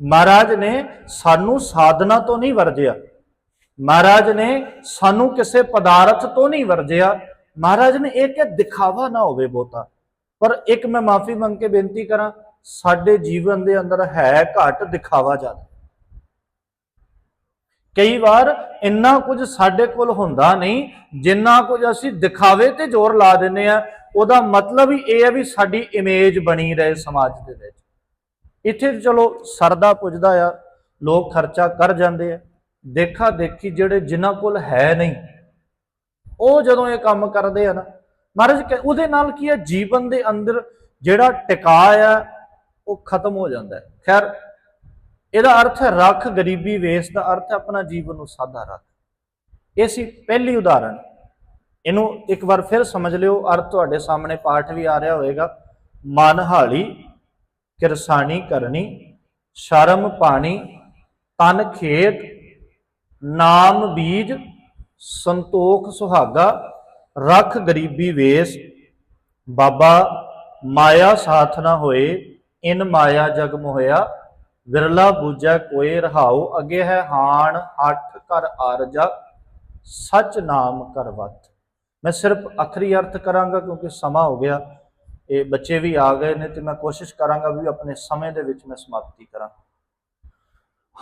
ਮਹਾਰਾਜ ਨੇ ਸਾਨੂੰ ਸਾਧਨਾ ਤੋਂ ਨਹੀਂ ਵਰਜਿਆ। ਮਹਾਰਾਜ ਨੇ ਸਾਨੂੰ ਕਿਸੇ ਪਦਾਰਥ ਤੋਂ ਨਹੀਂ ਵਰਜਿਆ। ਮਹਾਰਾਜ ਨੇ ਇਹ ਕਿ ਦਿਖਾਵਾ ਨਾ ਹੋਵੇ ਬਹੁਤਾ। ਪਰ ਇੱਕ ਮੈਂ ਮਾਫੀ ਮੰਗ ਕੇ ਬੇਨਤੀ ਕਰਾਂ, ਸਾਡੇ ਜੀਵਨ ਦੇ ਅੰਦਰ ਹੈ ਘੱਟ ਦਿਖਾਵਾ ਜ਼ਿਆਦਾ। ਕਈ ਵਾਰ ਇੰਨਾ ਕੁਝ ਸਾਡੇ ਕੋਲ ਹੁੰਦਾ ਨਹੀਂ, ਜਿੰਨਾ ਕੁਝ ਅਸੀਂ ਦਿਖਾਵੇ ਤੇ ਜ਼ੋਰ ਲਾ ਦਿੰਨੇ ਆ ਉਹਦਾ ਮਤਲਬ ਹੀ ਇਹ ਹੈ ਵੀ ਸਾਡੀ ਇਮੇਜ ਬਣੀ ਰਹੇ ਸਮਾਜ ਦੇ ਵਿੱਚ। ਇੱਥੇ ਚਲੋ ਸਰਦਾ ਪੁੱਜਦਾ ਆ, ਲੋਕ ਖਰਚਾ ਕਰ ਜਾਂਦੇ ਆ। ਦੇਖਾ ਦੇਖੀ ਜਿਹੜੇ ਜਿਨ੍ਹਾਂ ਕੋਲ ਹੈ ਨਹੀਂ, ਉਹ ਜਦੋਂ ਇਹ ਕੰਮ ਕਰਦੇ ਆ ਨਾ, ਮਹਾਰਾਜ ਕਹਿ- ਉਹਦੇ ਨਾਲ ਕੀ ਹੈ ਜੀਵਨ ਦੇ ਅੰਦਰ ਜਿਹੜਾ ਟਿਕਾ ਆ, ਉਹ ਖਤਮ ਹੋ ਜਾਂਦਾ ਖੈਰ, ਇਹਦਾ ਅਰਥ ਹੈ ਰੱਖ ਗਰੀਬੀ ਵੇਸ ਦਾ ਅਰਥ ਹੈ ਆਪਣਾ ਜੀਵਨ ਨੂੰ ਸਾਦਾ ਰੱਖ। ਇਹ ਸੀ ਪਹਿਲੀ ਉਦਾਹਰਣ ਇਹਨੂੰ ਇੱਕ ਵਾਰ ਫਿਰ ਸਮਝ ਲਿਓ, ਅਰਥ ਤੁਹਾਡੇ ਸਾਹਮਣੇ ਪਾਠ ਵੀ ਆ ਰਿਹਾ ਹੋਵੇਗਾ। ਮਨਹਾਲੀ ਹਾਲੀ ਕਿਰਸਾਨੀ ਕਰਨੀ, ਸ਼ਰਮ ਪਾਣੀ, ਤਨ ਖੇਤ, ਨਾਮ ਬੀਜ, ਸੰਤੋਖ ਸੁਹਾਗਾ, ਰਖ ਗਰੀਬੀ ਵੇਸ, ਬਾਬਾ ਮਾਇਆ ਸਾਥ ਨਾ ਹੋਏ, ਇਨ ਮਾਇਆ ਜਗ ਮੋਹਿਆ, ਵਿਰਲਾ ਬੂਝੈ ਕੋਏ ਰਹਾਉ, ਅਗੇ ਹੈ ਹਾਣ, ਹੱਠ ਕਰ ਆਰਜਾ, ਸਚ ਨਾਮ ਕਰਵਤ ਮੈਂ ਸਿਰਫ ਆਖਰੀ ਅਰਥ ਕਰਾਂਗਾ ਕਿਉਂਕਿ ਸਮਾਂ ਹੋ ਗਿਆ। ਇਹ ਬੱਚੇ ਵੀ ਆ ਗਏ ਨੇ ਤੇ ਮੈਂ ਕੋਸ਼ਿਸ਼ ਕਰਾਂਗਾ ਵੀ ਆਪਣੇ ਸਮੇਂ ਦੇ ਵਿੱਚ ਮੈਂ ਸਮਾਪਤੀ ਕਰਾਂ।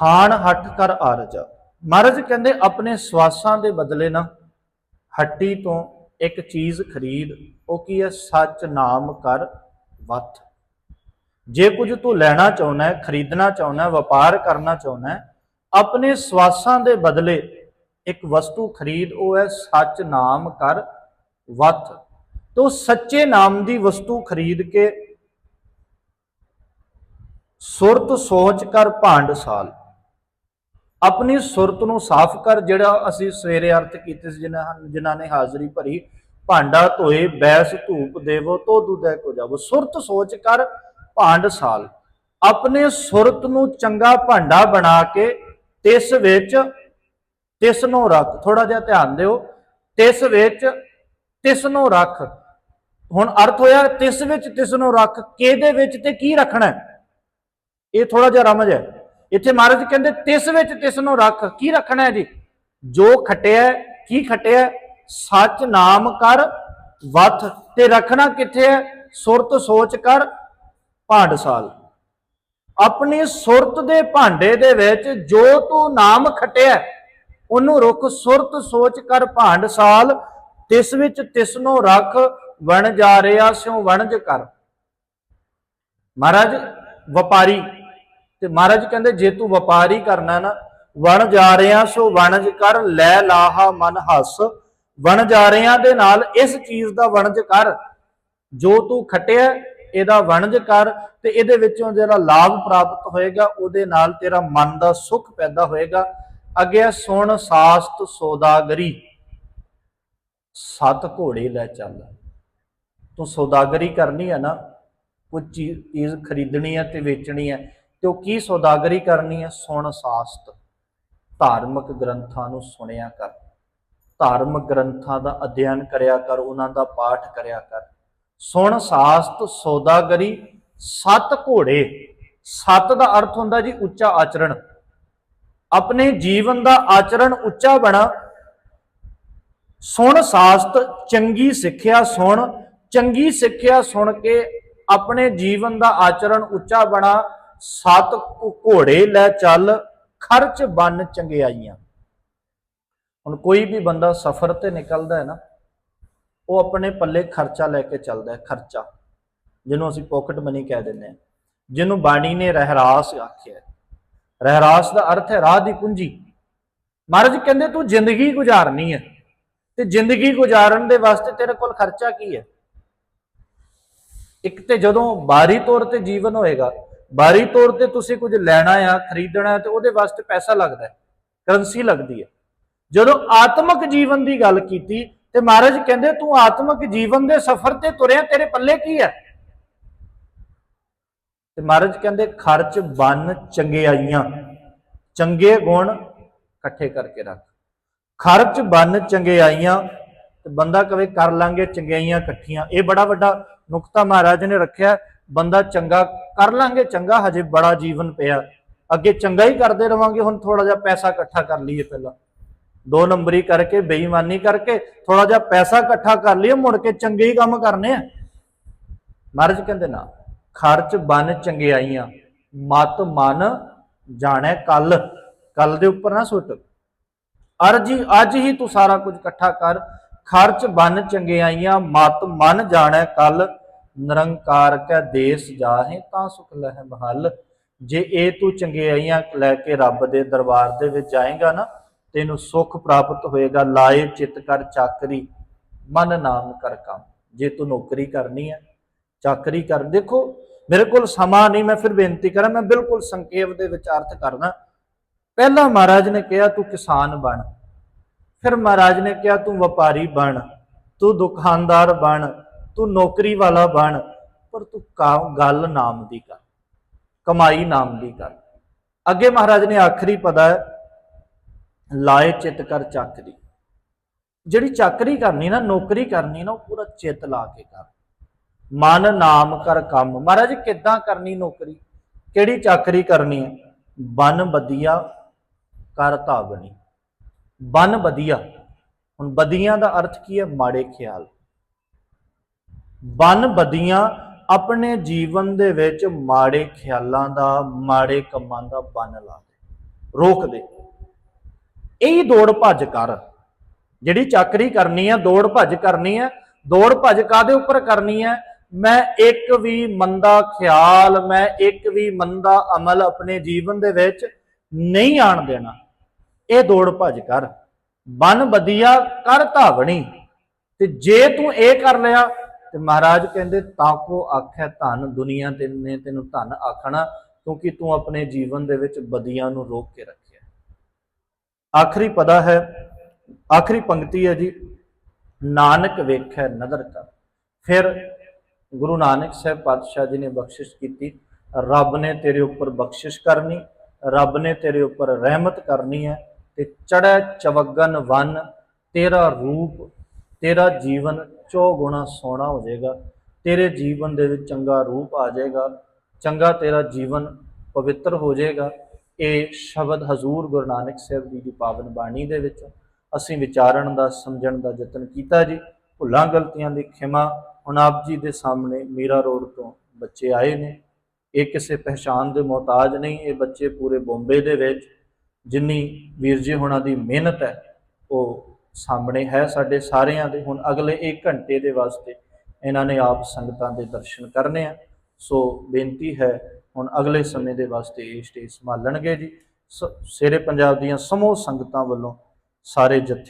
ਹਾਣ ਹੱਠ ਕਰ ਆਰਜਾ। ਮਹਾਰਾਜ ਕਹਿੰਦੇ, ਆਪਣੇ ਸਵਾਸਾਂ ਦੇ ਬਦਲੇ ਨਾ ਹੱਟੀ ਤੋਂ ਇੱਕ ਚੀਜ਼ ਖਰੀਦ, ਉਹ ਕੀ ਹੈ? ਸੱਚ ਨਾਮ ਕਰ ਵਤ ਜੇ ਕੁਝ ਤੂੰ ਲੈਣਾ ਚਾਹੁੰਦਾ ਹੈ, ਖਰੀਦਣਾ ਚਾਹੁੰਦਾ ਹੈ, ਵਪਾਰ ਕਰਨਾ ਚਾਹੁੰਦਾ ਹੈ, ਆਪਣੇ ਸਵਾਸਾਂ ਦੇ ਬਦਲੇ ਇੱਕ ਵਸਤੂ ਖਰੀਦ, ਉਹ ਹੈ ਸੱਚ ਨਾਮ ਕਰ ਵਤ ਤੋ ਸੱਚੇ ਨਾਮ ਦੀ ਵਸਤੂ ਖਰੀਦ ਕੇ ਸੁਰਤ ਸੋਚ ਕਰ ਭਾਂਡ ਸਾਲ। ਆਪਣੀ ਸੁਰਤ ਨੂੰ ਸਾਫ਼ ਕਰ ਜਿਹੜਾ ਅਸੀਂ ਸਵੇਰੇ ਅਰਥ ਕੀਤੇ ਸੀ ਜਿਨ੍ਹਾਂ ਜਿਨ੍ਹਾਂ ਨੇ ਹਾਜ਼ਰੀ ਭਰੀ, ਭਾਂਡਾ ਧੋਏ, ਬੈਸ, ਧੂਪ ਦੇਵੋ ਤੋ ਦੁਦੈ ਕੋ ਜਾਵੋ। ਸੁਰਤ ਸੋਚ ਕਰ ਭਾਂਡ ਸਾਲ। ਆਪਣੇ ਸੁਰਤ ਨੂੰ ਚੰਗਾ ਭਾਂਡਾ ਬਣਾ ਕੇ ਤਿਸ ਵਿੱਚ ਤਿਸ ਨੂੰ ਰੱਖ। ਥੋੜਾ ਜਿਹਾ ਧਿਆਨ ਦਿਓ। ਤਿਸ ਵਿੱਚ ਤਿਸ ਨੂੰ ਰੱਖ। ਹੁਣ ਅਰਥ ਹੋਇਆ ਤਿਸ ਵਿੱਚ ਤਿਸ ਨੂੰ ਰੱਖ ਕਿਹਦੇ ਵਿੱਚ ਤੇ ਕੀ ਰੱਖਣਾ ਇਹ ਥੋੜਾ ਜਿਹਾ ਰਮਜ ਹੈ। ਇੱਥੇ ਮਹਾਰਾਜ ਕਹਿੰਦੇ ਤਿਸ ਵਿੱਚ ਤਿਸ ਨੂੰ ਰੱਖ, ਕੀ ਰੱਖਣਾ ਹੈ ਜੀ? ਜੋ ਖਟਿਆ ਕੀ ਖਟਿਆ ਸੱਚ ਨਾਮ ਕਰ ਵਥ ਤੇ ਰੱਖਣਾ ਕਿੱਥੇ ਹੈ? ਸੁਰਤ ਸੋਚ ਕਰ ਭਾਂਡਸਾਲ ਆਪਣੀ ਸੁਰਤ ਦੇ ਭਾਂਡੇ ਦੇ ਵਿੱਚ ਜੋ ਤੂੰ ਨਾਮ ਖਟਿਆ ਉਹਨੂੰ ਰੁਕ, ਸੁਰਤ ਸੋਚ ਕਰ ਭਾਂਡਸਾਲ ਤਿਸ ਵਿੱਚ ਤਿਸ ਨੂੰ ਰੱਖ ਵਣ ਜਾ ਰਿਹਾ ਸਿਉ ਵਣਜ ਕਰ। ਮਹਾਰਾਜ, ਵਪਾਰੀ। ਤੇ ਮਹਾਰਾਜ ਕਹਿੰਦੇ, ਜੇ ਤੂੰ ਵਪਾਰੀ ਕਰਨਾ ਨਾ, ਵਣ ਜਾ ਰਿਆਂ ਸੋ ਵਣਜ ਕਰ, ਲੈ ਲਾਹਾ ਮਨ ਹੱਸ। ਵਣ ਜਾ ਰਿਆਂ ਦੇ ਨਾਲ ਇਸ ਚੀਜ਼ ਦਾ ਵਣਜ ਕਰ। ਜੋ ਤੂੰ ਖਟਿਆ, ਇਹਦਾ ਵਣਜ ਕਰ ਤੇ ਇਹਦੇ ਵਿੱਚੋਂ ਜਿਹੜਾ ਲਾਭ ਪ੍ਰਾਪਤ ਹੋਏਗਾ, ਉਹਦੇ ਨਾਲ ਤੇਰਾ ਮਨ ਦਾ ਸੁਖ ਪੈਦਾ ਹੋਏਗਾ। ਅੱਗੇ ਸੁਣ ਸਾਸਤ ਸੌਦਾਗਰੀ। ਸੱਤ ਘੋੜੇ ਲੈ ਚੱਲ। ਤੂੰ ਸੌਦਾਗਰੀ ਕਰਨੀ ਹੈ ਨਾ, ਕੋਈ ਚੀਜ਼ ਚੀਜ਼ ਖਰੀਦਣੀ ਹੈ ਤੇ ਵੇਚਣੀ ਹੈ ਤੇ ਉਹ ਕੀ ਸੌਦਾਗਰੀ ਕਰਨੀ ਹੈ ਸੁਣ ਸਾਸਤ। ਧਾਰਮਿਕ ਗ੍ਰੰਥਾਂ ਨੂੰ ਸੁਣਿਆ ਕਰ। ਧਾਰਮਿਕ ਗ੍ਰੰਥਾਂ ਦਾ ਅਧਿਐਨ ਕਰਿਆ ਕਰ, ਉਹਨਾਂ ਦਾ ਪਾਠ ਕਰਿਆ ਕਰ। ਸੁਣ ਸਾਸਤ, ਸੌਦਾਗਰੀ, ਸੱਤ ਘੋੜੇ। ਸੱਤ ਦਾ ਅਰਥ ਹੁੰਦਾ ਜੀ ਉੱਚਾ ਆਚਰਣ। ਆਪਣੇ ਜੀਵਨ ਦਾ ਆਚਰਣ ਉੱਚਾ ਬਣਾ। ਸੁਣ ਸਾਸਤ, ਚੰਗੀ ਸਿੱਖਿਆ ਸੁਣ। ਚੰਗੀ ਸਿੱਖਿਆ ਸੁਣ ਕੇ ਆਪਣੇ ਜੀਵਨ ਦਾ ਆਚਰਣ ਉੱਚਾ ਬਣਾ, ਸੱਤ ਘੋੜੇ ਲੈ ਚੱਲ, ਖਰਚ ਬਨ ਚੰਗਿਆਈਆਂ। ਹੁਣ ਕੋਈ ਵੀ ਬੰਦਾ ਸਫ਼ਰ ਤੇ ਨਿਕਲਦਾ ਹੈ ਨਾ, ਉਹ ਆਪਣੇ ਪੱਲੇ ਖਰਚਾ ਲੈ ਕੇ ਚੱਲਦਾ ਹੈ, ਖਰਚਾ। ਜਿਹਨੂੰ ਅਸੀਂ ਪਾਕਟ ਮਨੀ ਕਹਿ ਦਿੰਦੇ ਹਾਂ। ਜਿਹਨੂੰ ਬਾਣੀ ਨੇ ਰਹਿਰਾਸ ਆਖਿਆ ਰਹਿਰਾਸ ਦਾ ਅਰਥ ਹੈ ਰਾਹ ਦੀ ਕੁੰਜੀ ਮਹਾਰਾਜ ਕਹਿੰਦੇ ਤੂੰ ਜ਼ਿੰਦਗੀ ਗੁਜ਼ਾਰਨੀ ਹੈ। ਤੇ ਜ਼ਿੰਦਗੀ ਗੁਜ਼ਾਰਨ ਦੇ ਵਾਸਤੇ ਤੇਰੇ ਕੋਲ ਖਰਚਾ ਕੀ ਹੈ? ਇੱਕ ਤੇ ਜਦੋਂ ਬਾਹਰੀ ਤੌਰ ਤੇ ਜੀਵਨ ਹੋਏਗਾ ਬਾਹਰੀ ਤੌਰ ਤੇ ਤੁਸੀਂ ਕੁਝ ਲੈਣਾ ਆ, ਖਰੀਦਣਾ ਹੈ ਤੇ ਉਹਦੇ ਵਾਸਤੇ ਪੈਸਾ ਲੱਗਦਾ ਹੈ, ਕਰੰਸੀ ਲੱਗਦੀ ਹੈ। ਜਦੋਂ ਆਤਮਿਕ ਜੀਵਨ ਦੀ ਗੱਲ ਕੀਤੀ, ਤੇ ਮਹਾਰਾਜ ਕਹਿੰਦੇ, ਤੂੰ ਆਤਮਿਕ ਜੀਵਨ ਦੇ ਸਫ਼ਰ ਤੇ ਤੁਰਿਆ, ਤੇਰੇ ਪੱਲੇ ਕੀ ਹੈ? ਤੇ ਮਹਾਰਾਜ ਕਹਿੰਦੇ, ਖਰਚ, ਬਨ ਚੰਗਿਆਈਆਂ ਚੰਗੇ ਗੁਣ ਇਕੱਠੇ ਕਰਕੇ ਰੱਖ। ਖਰਚ, ਬਨ ਚੰਗਿਆਈਆਂ ਤੇ ਬੰਦਾ ਕਵੇ, ਕਰ ਲਾਂਗੇ, ਚੰਗਿਆਈਆਂ ਇਕੱਠੀਆਂ। ਇਹ ਬੜਾ ਵੱਡਾ ਨੁਕਤਾ ਮਹਾਰਾਜ ਨੇ ਰੱਖਿਆ, ਬੰਦਾ ਚੰਗਾ ਕਰ ਲਾਂਗੇ, ਚੰਗਾ ਹਜੇ ਬੜਾ ਜੀਵਨ ਪਿਆ। ਅੱਗੇ ਚੰਗਾ ਹੀ ਕਰਦੇ ਰਵਾਂਗੇ, ਹੁਣ ਥੋੜਾ ਜਿਹਾ ਪੈਸਾ ਇਕੱਠਾ ਕਰ ਲਈਏ ਪਹਿਲਾਂ। ਦੋ ਨੰਬਰੀ ਕਰਕੇ, ਬੇਈਮਾਨੀ ਕਰਕੇ ਥੋੜਾ ਜਿਹਾ ਪੈਸਾ ਇਕੱਠਾ ਕਰ ਲਈਏ, ਮੁੜ ਕੇ ਚੰਗੇ ਹੀ ਕੰਮ ਕਰਨੇ ਆ। ਮਹਾਰਾਜ ਕਹਿੰਦੇ ਨਾ, ਖਰਚ ਬਨ ਚੰਗਿਆਈਆਂ, ਮਤ ਮਨ ਜਾਣੈ ਕੱਲ। ਕੱਲ ਦੇ ਉੱਪਰ ਨਾ ਸੁੱਟ। ਅਰਜ਼ੀ, ਅੱਜ ਹੀ ਤੂੰ ਸਾਰਾ ਕੁਝ ਇਕੱਠਾ ਕਰ ਖਰਚ ਬਨ ਚੰਗਿਆਈਆਂ, ਮਤ ਮਨ ਜਾਣੈ ਕੱਲ। ਨਿਰੰਕਾਰ ਕੈ ਦੇਸ ਜਾਹੇ ਤਾਂ ਸੁਖ ਲਹਿ ਮਹਲ। ਜੇ ਇਹ ਤੂੰ ਚੰਗਿਆਈਆਂ ਲੈ ਕੇ ਰੱਬ ਦੇ ਦਰਬਾਰ ਦੇ ਵਿੱਚ ਜਾਏਗਾ ਨਾ, ਤੈਨੂੰ ਸੁਖ ਪ੍ਰਾਪਤ ਹੋਏਗਾ। ਲਾਏ ਚਿਤ ਕਰ ਚਾਕਰੀ, ਮਨ ਨਾਮ ਕਰ ਕੰਮ। ਜੇ ਤੂੰ ਨੌਕਰੀ ਕਰਨੀ ਹੈ ਚਾਕਰੀ ਕਰ। ਦੇਖੋ, ਮੇਰੇ ਕੋਲ ਸਮਾਂ ਨਹੀਂ, ਮੈਂ ਫਿਰ ਬੇਨਤੀ ਕਰਾਂ, ਮੈਂ ਬਿਲਕੁਲ ਸੰਖੇਪ ਦੇ ਵਿੱਚ ਅਰਥ ਕਰਨਾ ਪਹਿਲਾਂ ਮਹਾਰਾਜ ਨੇ ਕਿਹਾ, ਤੂੰ ਕਿਸਾਨ ਬਣ। ਫਿਰ ਮਹਾਰਾਜ ਨੇ ਕਿਹਾ, ਤੂੰ ਵਪਾਰੀ ਬਣ, ਤੂੰ ਦੁਕਾਨਦਾਰ ਬਣ, ਤੂੰ ਨੌਕਰੀ ਵਾਲਾ ਬਣ, ਪਰ ਤੂੰ ਕਾ- ਗੱਲ ਨਾਮ ਦੀ ਕਰ, ਕਮਾਈ ਨਾਮ ਦੀ ਕਰ। ਅੱਗੇ ਮਹਾਰਾਜ ਨੇ ਆਖਰੀ ਪਦਾ ਲਾਏ ਚਿੱਤ ਕਰ ਚਾਕਰੀ ਜਿਹੜੀ ਚਾਕਰੀ ਕਰਨੀ ਨਾ, ਨੌਕਰੀ ਕਰਨੀ ਨਾ, ਉਹ ਪੂਰਾ ਚਿੱਤ ਲਾ ਕੇ ਕਰ। ਮਨ ਨਾਮ ਕਰ ਕੰਮ। ਮਹਾਰਾਜ, ਕਿੱਦਾਂ ਕਰਨੀ ਨੌਕਰੀ? ਕਿਹੜੀ ਚਾਕਰੀ ਕਰਨੀ ਹੈ? ਬਨ ਬਦੀਆ ਕਰ ਧਾਵਣੀ ਬਨ ਬਦੀਆ ਹੁਣ ਬਦੀਆਂ ਦਾ ਅਰਥ ਕੀ ਹੈ? ਮਾੜੇ ਖਿਆਲ। ਬਨ ਬਦੀਆਂ ਆਪਣੇ ਜੀਵਨ ਦੇ ਵਿੱਚ ਮਾੜੇ ਖਿਆਲਾਂ ਦਾ, ਮਾੜੇ ਕੰਮਾਂ ਦਾ ਬੰਨ ਲਾ ਦੇ। ਰੋਕ ਦੇ। ਇਹ ਦੌੜ ਭੱਜ ਕਰ। ਜਿਹੜੀ ਚਾਕਰੀ ਕਰਨੀ ਹੈ, ਦੌੜ ਭੱਜ ਕਰਨੀ ਹੈ। ਦੌੜ ਭੱਜ ਕਾਦੇ ਉੱਪਰ ਕਰਨੀ ਹੈ? ਮੈਂ ਇੱਕ ਵੀ ਮੰਦਾ ਖਿਆਲ, ਮੈਂ ਇੱਕ ਵੀ ਮੰਦਾ ਅਮਲ ਆਪਣੇ ਜੀਵਨ ਦੇ ਵਿੱਚ ਨਹੀਂ ਆਣ ਦੇਣਾ। ਇਹ ਦੌੜ ਭੱਜ ਕਰ। ਬਨ ਬਦੀਆ ਕਰ ਧਾਵਣੀ। ਤੇ ਜੇ ਤੂੰ ਇਹ ਕਰ ਲਿਆ, ਤੇ ਮਹਾਰਾਜ ਕਹਿੰਦੇ ਤਾਕੋ ਆਖੈ ਧਨ ਦੁਨੀਆ ਤੇ ਨੇ ਤੈਨੂੰ ਧਨ ਆਖਣਾ, ਕਿਉਂਕਿ ਤੂੰ ਆਪਣੇ ਜੀਵਨ ਦੇ ਵਿੱਚ ਬਦੀਆਂ ਨੂੰ ਰੋਕ ਕੇ ਰੱਖਿਆ। ਆਖਰੀ ਪਦਾ ਹੈ, ਆਖਰੀ ਪੰਕਤੀ ਹੈ ਜੀ, ਨਾਨਕ ਵੇਖੈ ਨਦਰ ਕਰ। ਫਿਰ ਗੁਰੂ ਨਾਨਕ ਸਾਹਿਬ ਪਾਤਸ਼ਾਹ ਜੀ ਨੇ ਬਖਸ਼ਿਸ਼ ਕੀਤੀ, ਰੱਬ ਨੇ ਤੇਰੇ ਉੱਪਰ ਬਖਸ਼ਿਸ਼ ਕਰਨੀ, ਰੱਬ ਨੇ ਤੇਰੇ ਉੱਪਰ ਰਹਿਮਤ ਕਰਨੀ ਹੈ ਤੇ ਚੜੈ ਚਵਗਨ ਵਨ, ਤੇਰਾ ਰੂਪ, ਤੇਰਾ ਜੀਵਨ ਚੌਗੁਣਾ ਸੋਹਣਾ ਹੋ ਜਾਏਗਾ। ਤੇਰੇ ਜੀਵਨ ਦੇ ਵਿੱਚ ਚੰਗਾ ਰੂਪ ਆ ਜਾਏਗਾ। ਚੰਗਾ ਤੇਰਾ ਜੀਵਨ ਪਵਿੱਤਰ ਹੋ ਜਾਏਗਾ। ਇਹ ਸ਼ਬਦ ਹਜ਼ੂਰ ਗੁਰੂ ਨਾਨਕ ਸਾਹਿਬ ਜੀ ਦੀ ਪਾਵਨ ਬਾਣੀ ਦੇ ਵਿੱਚ ਅਸੀਂ ਵਿਚਾਰਨ ਦਾ, ਸਮਝਣ ਦਾ ਯਤਨ ਕੀਤਾ ਜੀ। ਭੁੱਲਾਂ ਗਲਤੀਆਂ ਦੀ ਖਿਮਾ ਹੁਣ ਆਪ ਜੀ ਦੇ ਸਾਹਮਣੇ ਮੀਰਾ ਰੋਡ ਤੋਂ ਬੱਚੇ ਆਏ ਨੇ। ਇਹ ਕਿਸੇ ਪਹਿਚਾਨ ਦੇ ਮੁਹਤਾਜ ਨਹੀਂ, ਇਹ ਬੱਚੇ ਪੂਰੇ ਬੰਬੇ ਦੇ ਵਿੱਚ ਜਿੰਨੀ ਵੀਰ ਜੀ ਹੁਣਾਂ ਦੀ ਮਿਹਨਤ ਹੈ, ਉਹ ਸਾਹਮਣੇ ਹੈ ਸਾਡੇ ਸਾਰਿਆਂ ਦੇ। ਹੁਣ ਅਗਲੇ 1 ਘੰਟੇ ਦੇ ਵਾਸਤੇ ਇਹਨਾਂ ਨੇ ਆਪ ਸੰਗਤਾਂ ਦੇ ਦਰਸ਼ਨ ਕਰਨੇ ਆ। ਸੋ ਬੇਨਤੀ ਹੈ, ਹੁਣ ਅਗਲੇ ਸਮੇਂ ਦੇ ਵਾਸਤੇ ਇਹ ਸਟੇਜ ਸੰਭਾਲਣਗੇ ਜੀ। ਸ- ਸ਼ੇਰੇ ਪੰਜਾਬ ਦੀਆਂ ਸਮੂਹ ਸੰਗਤਾਂ ਵੱਲੋਂ ਸਾਰੇ ਜਥੇ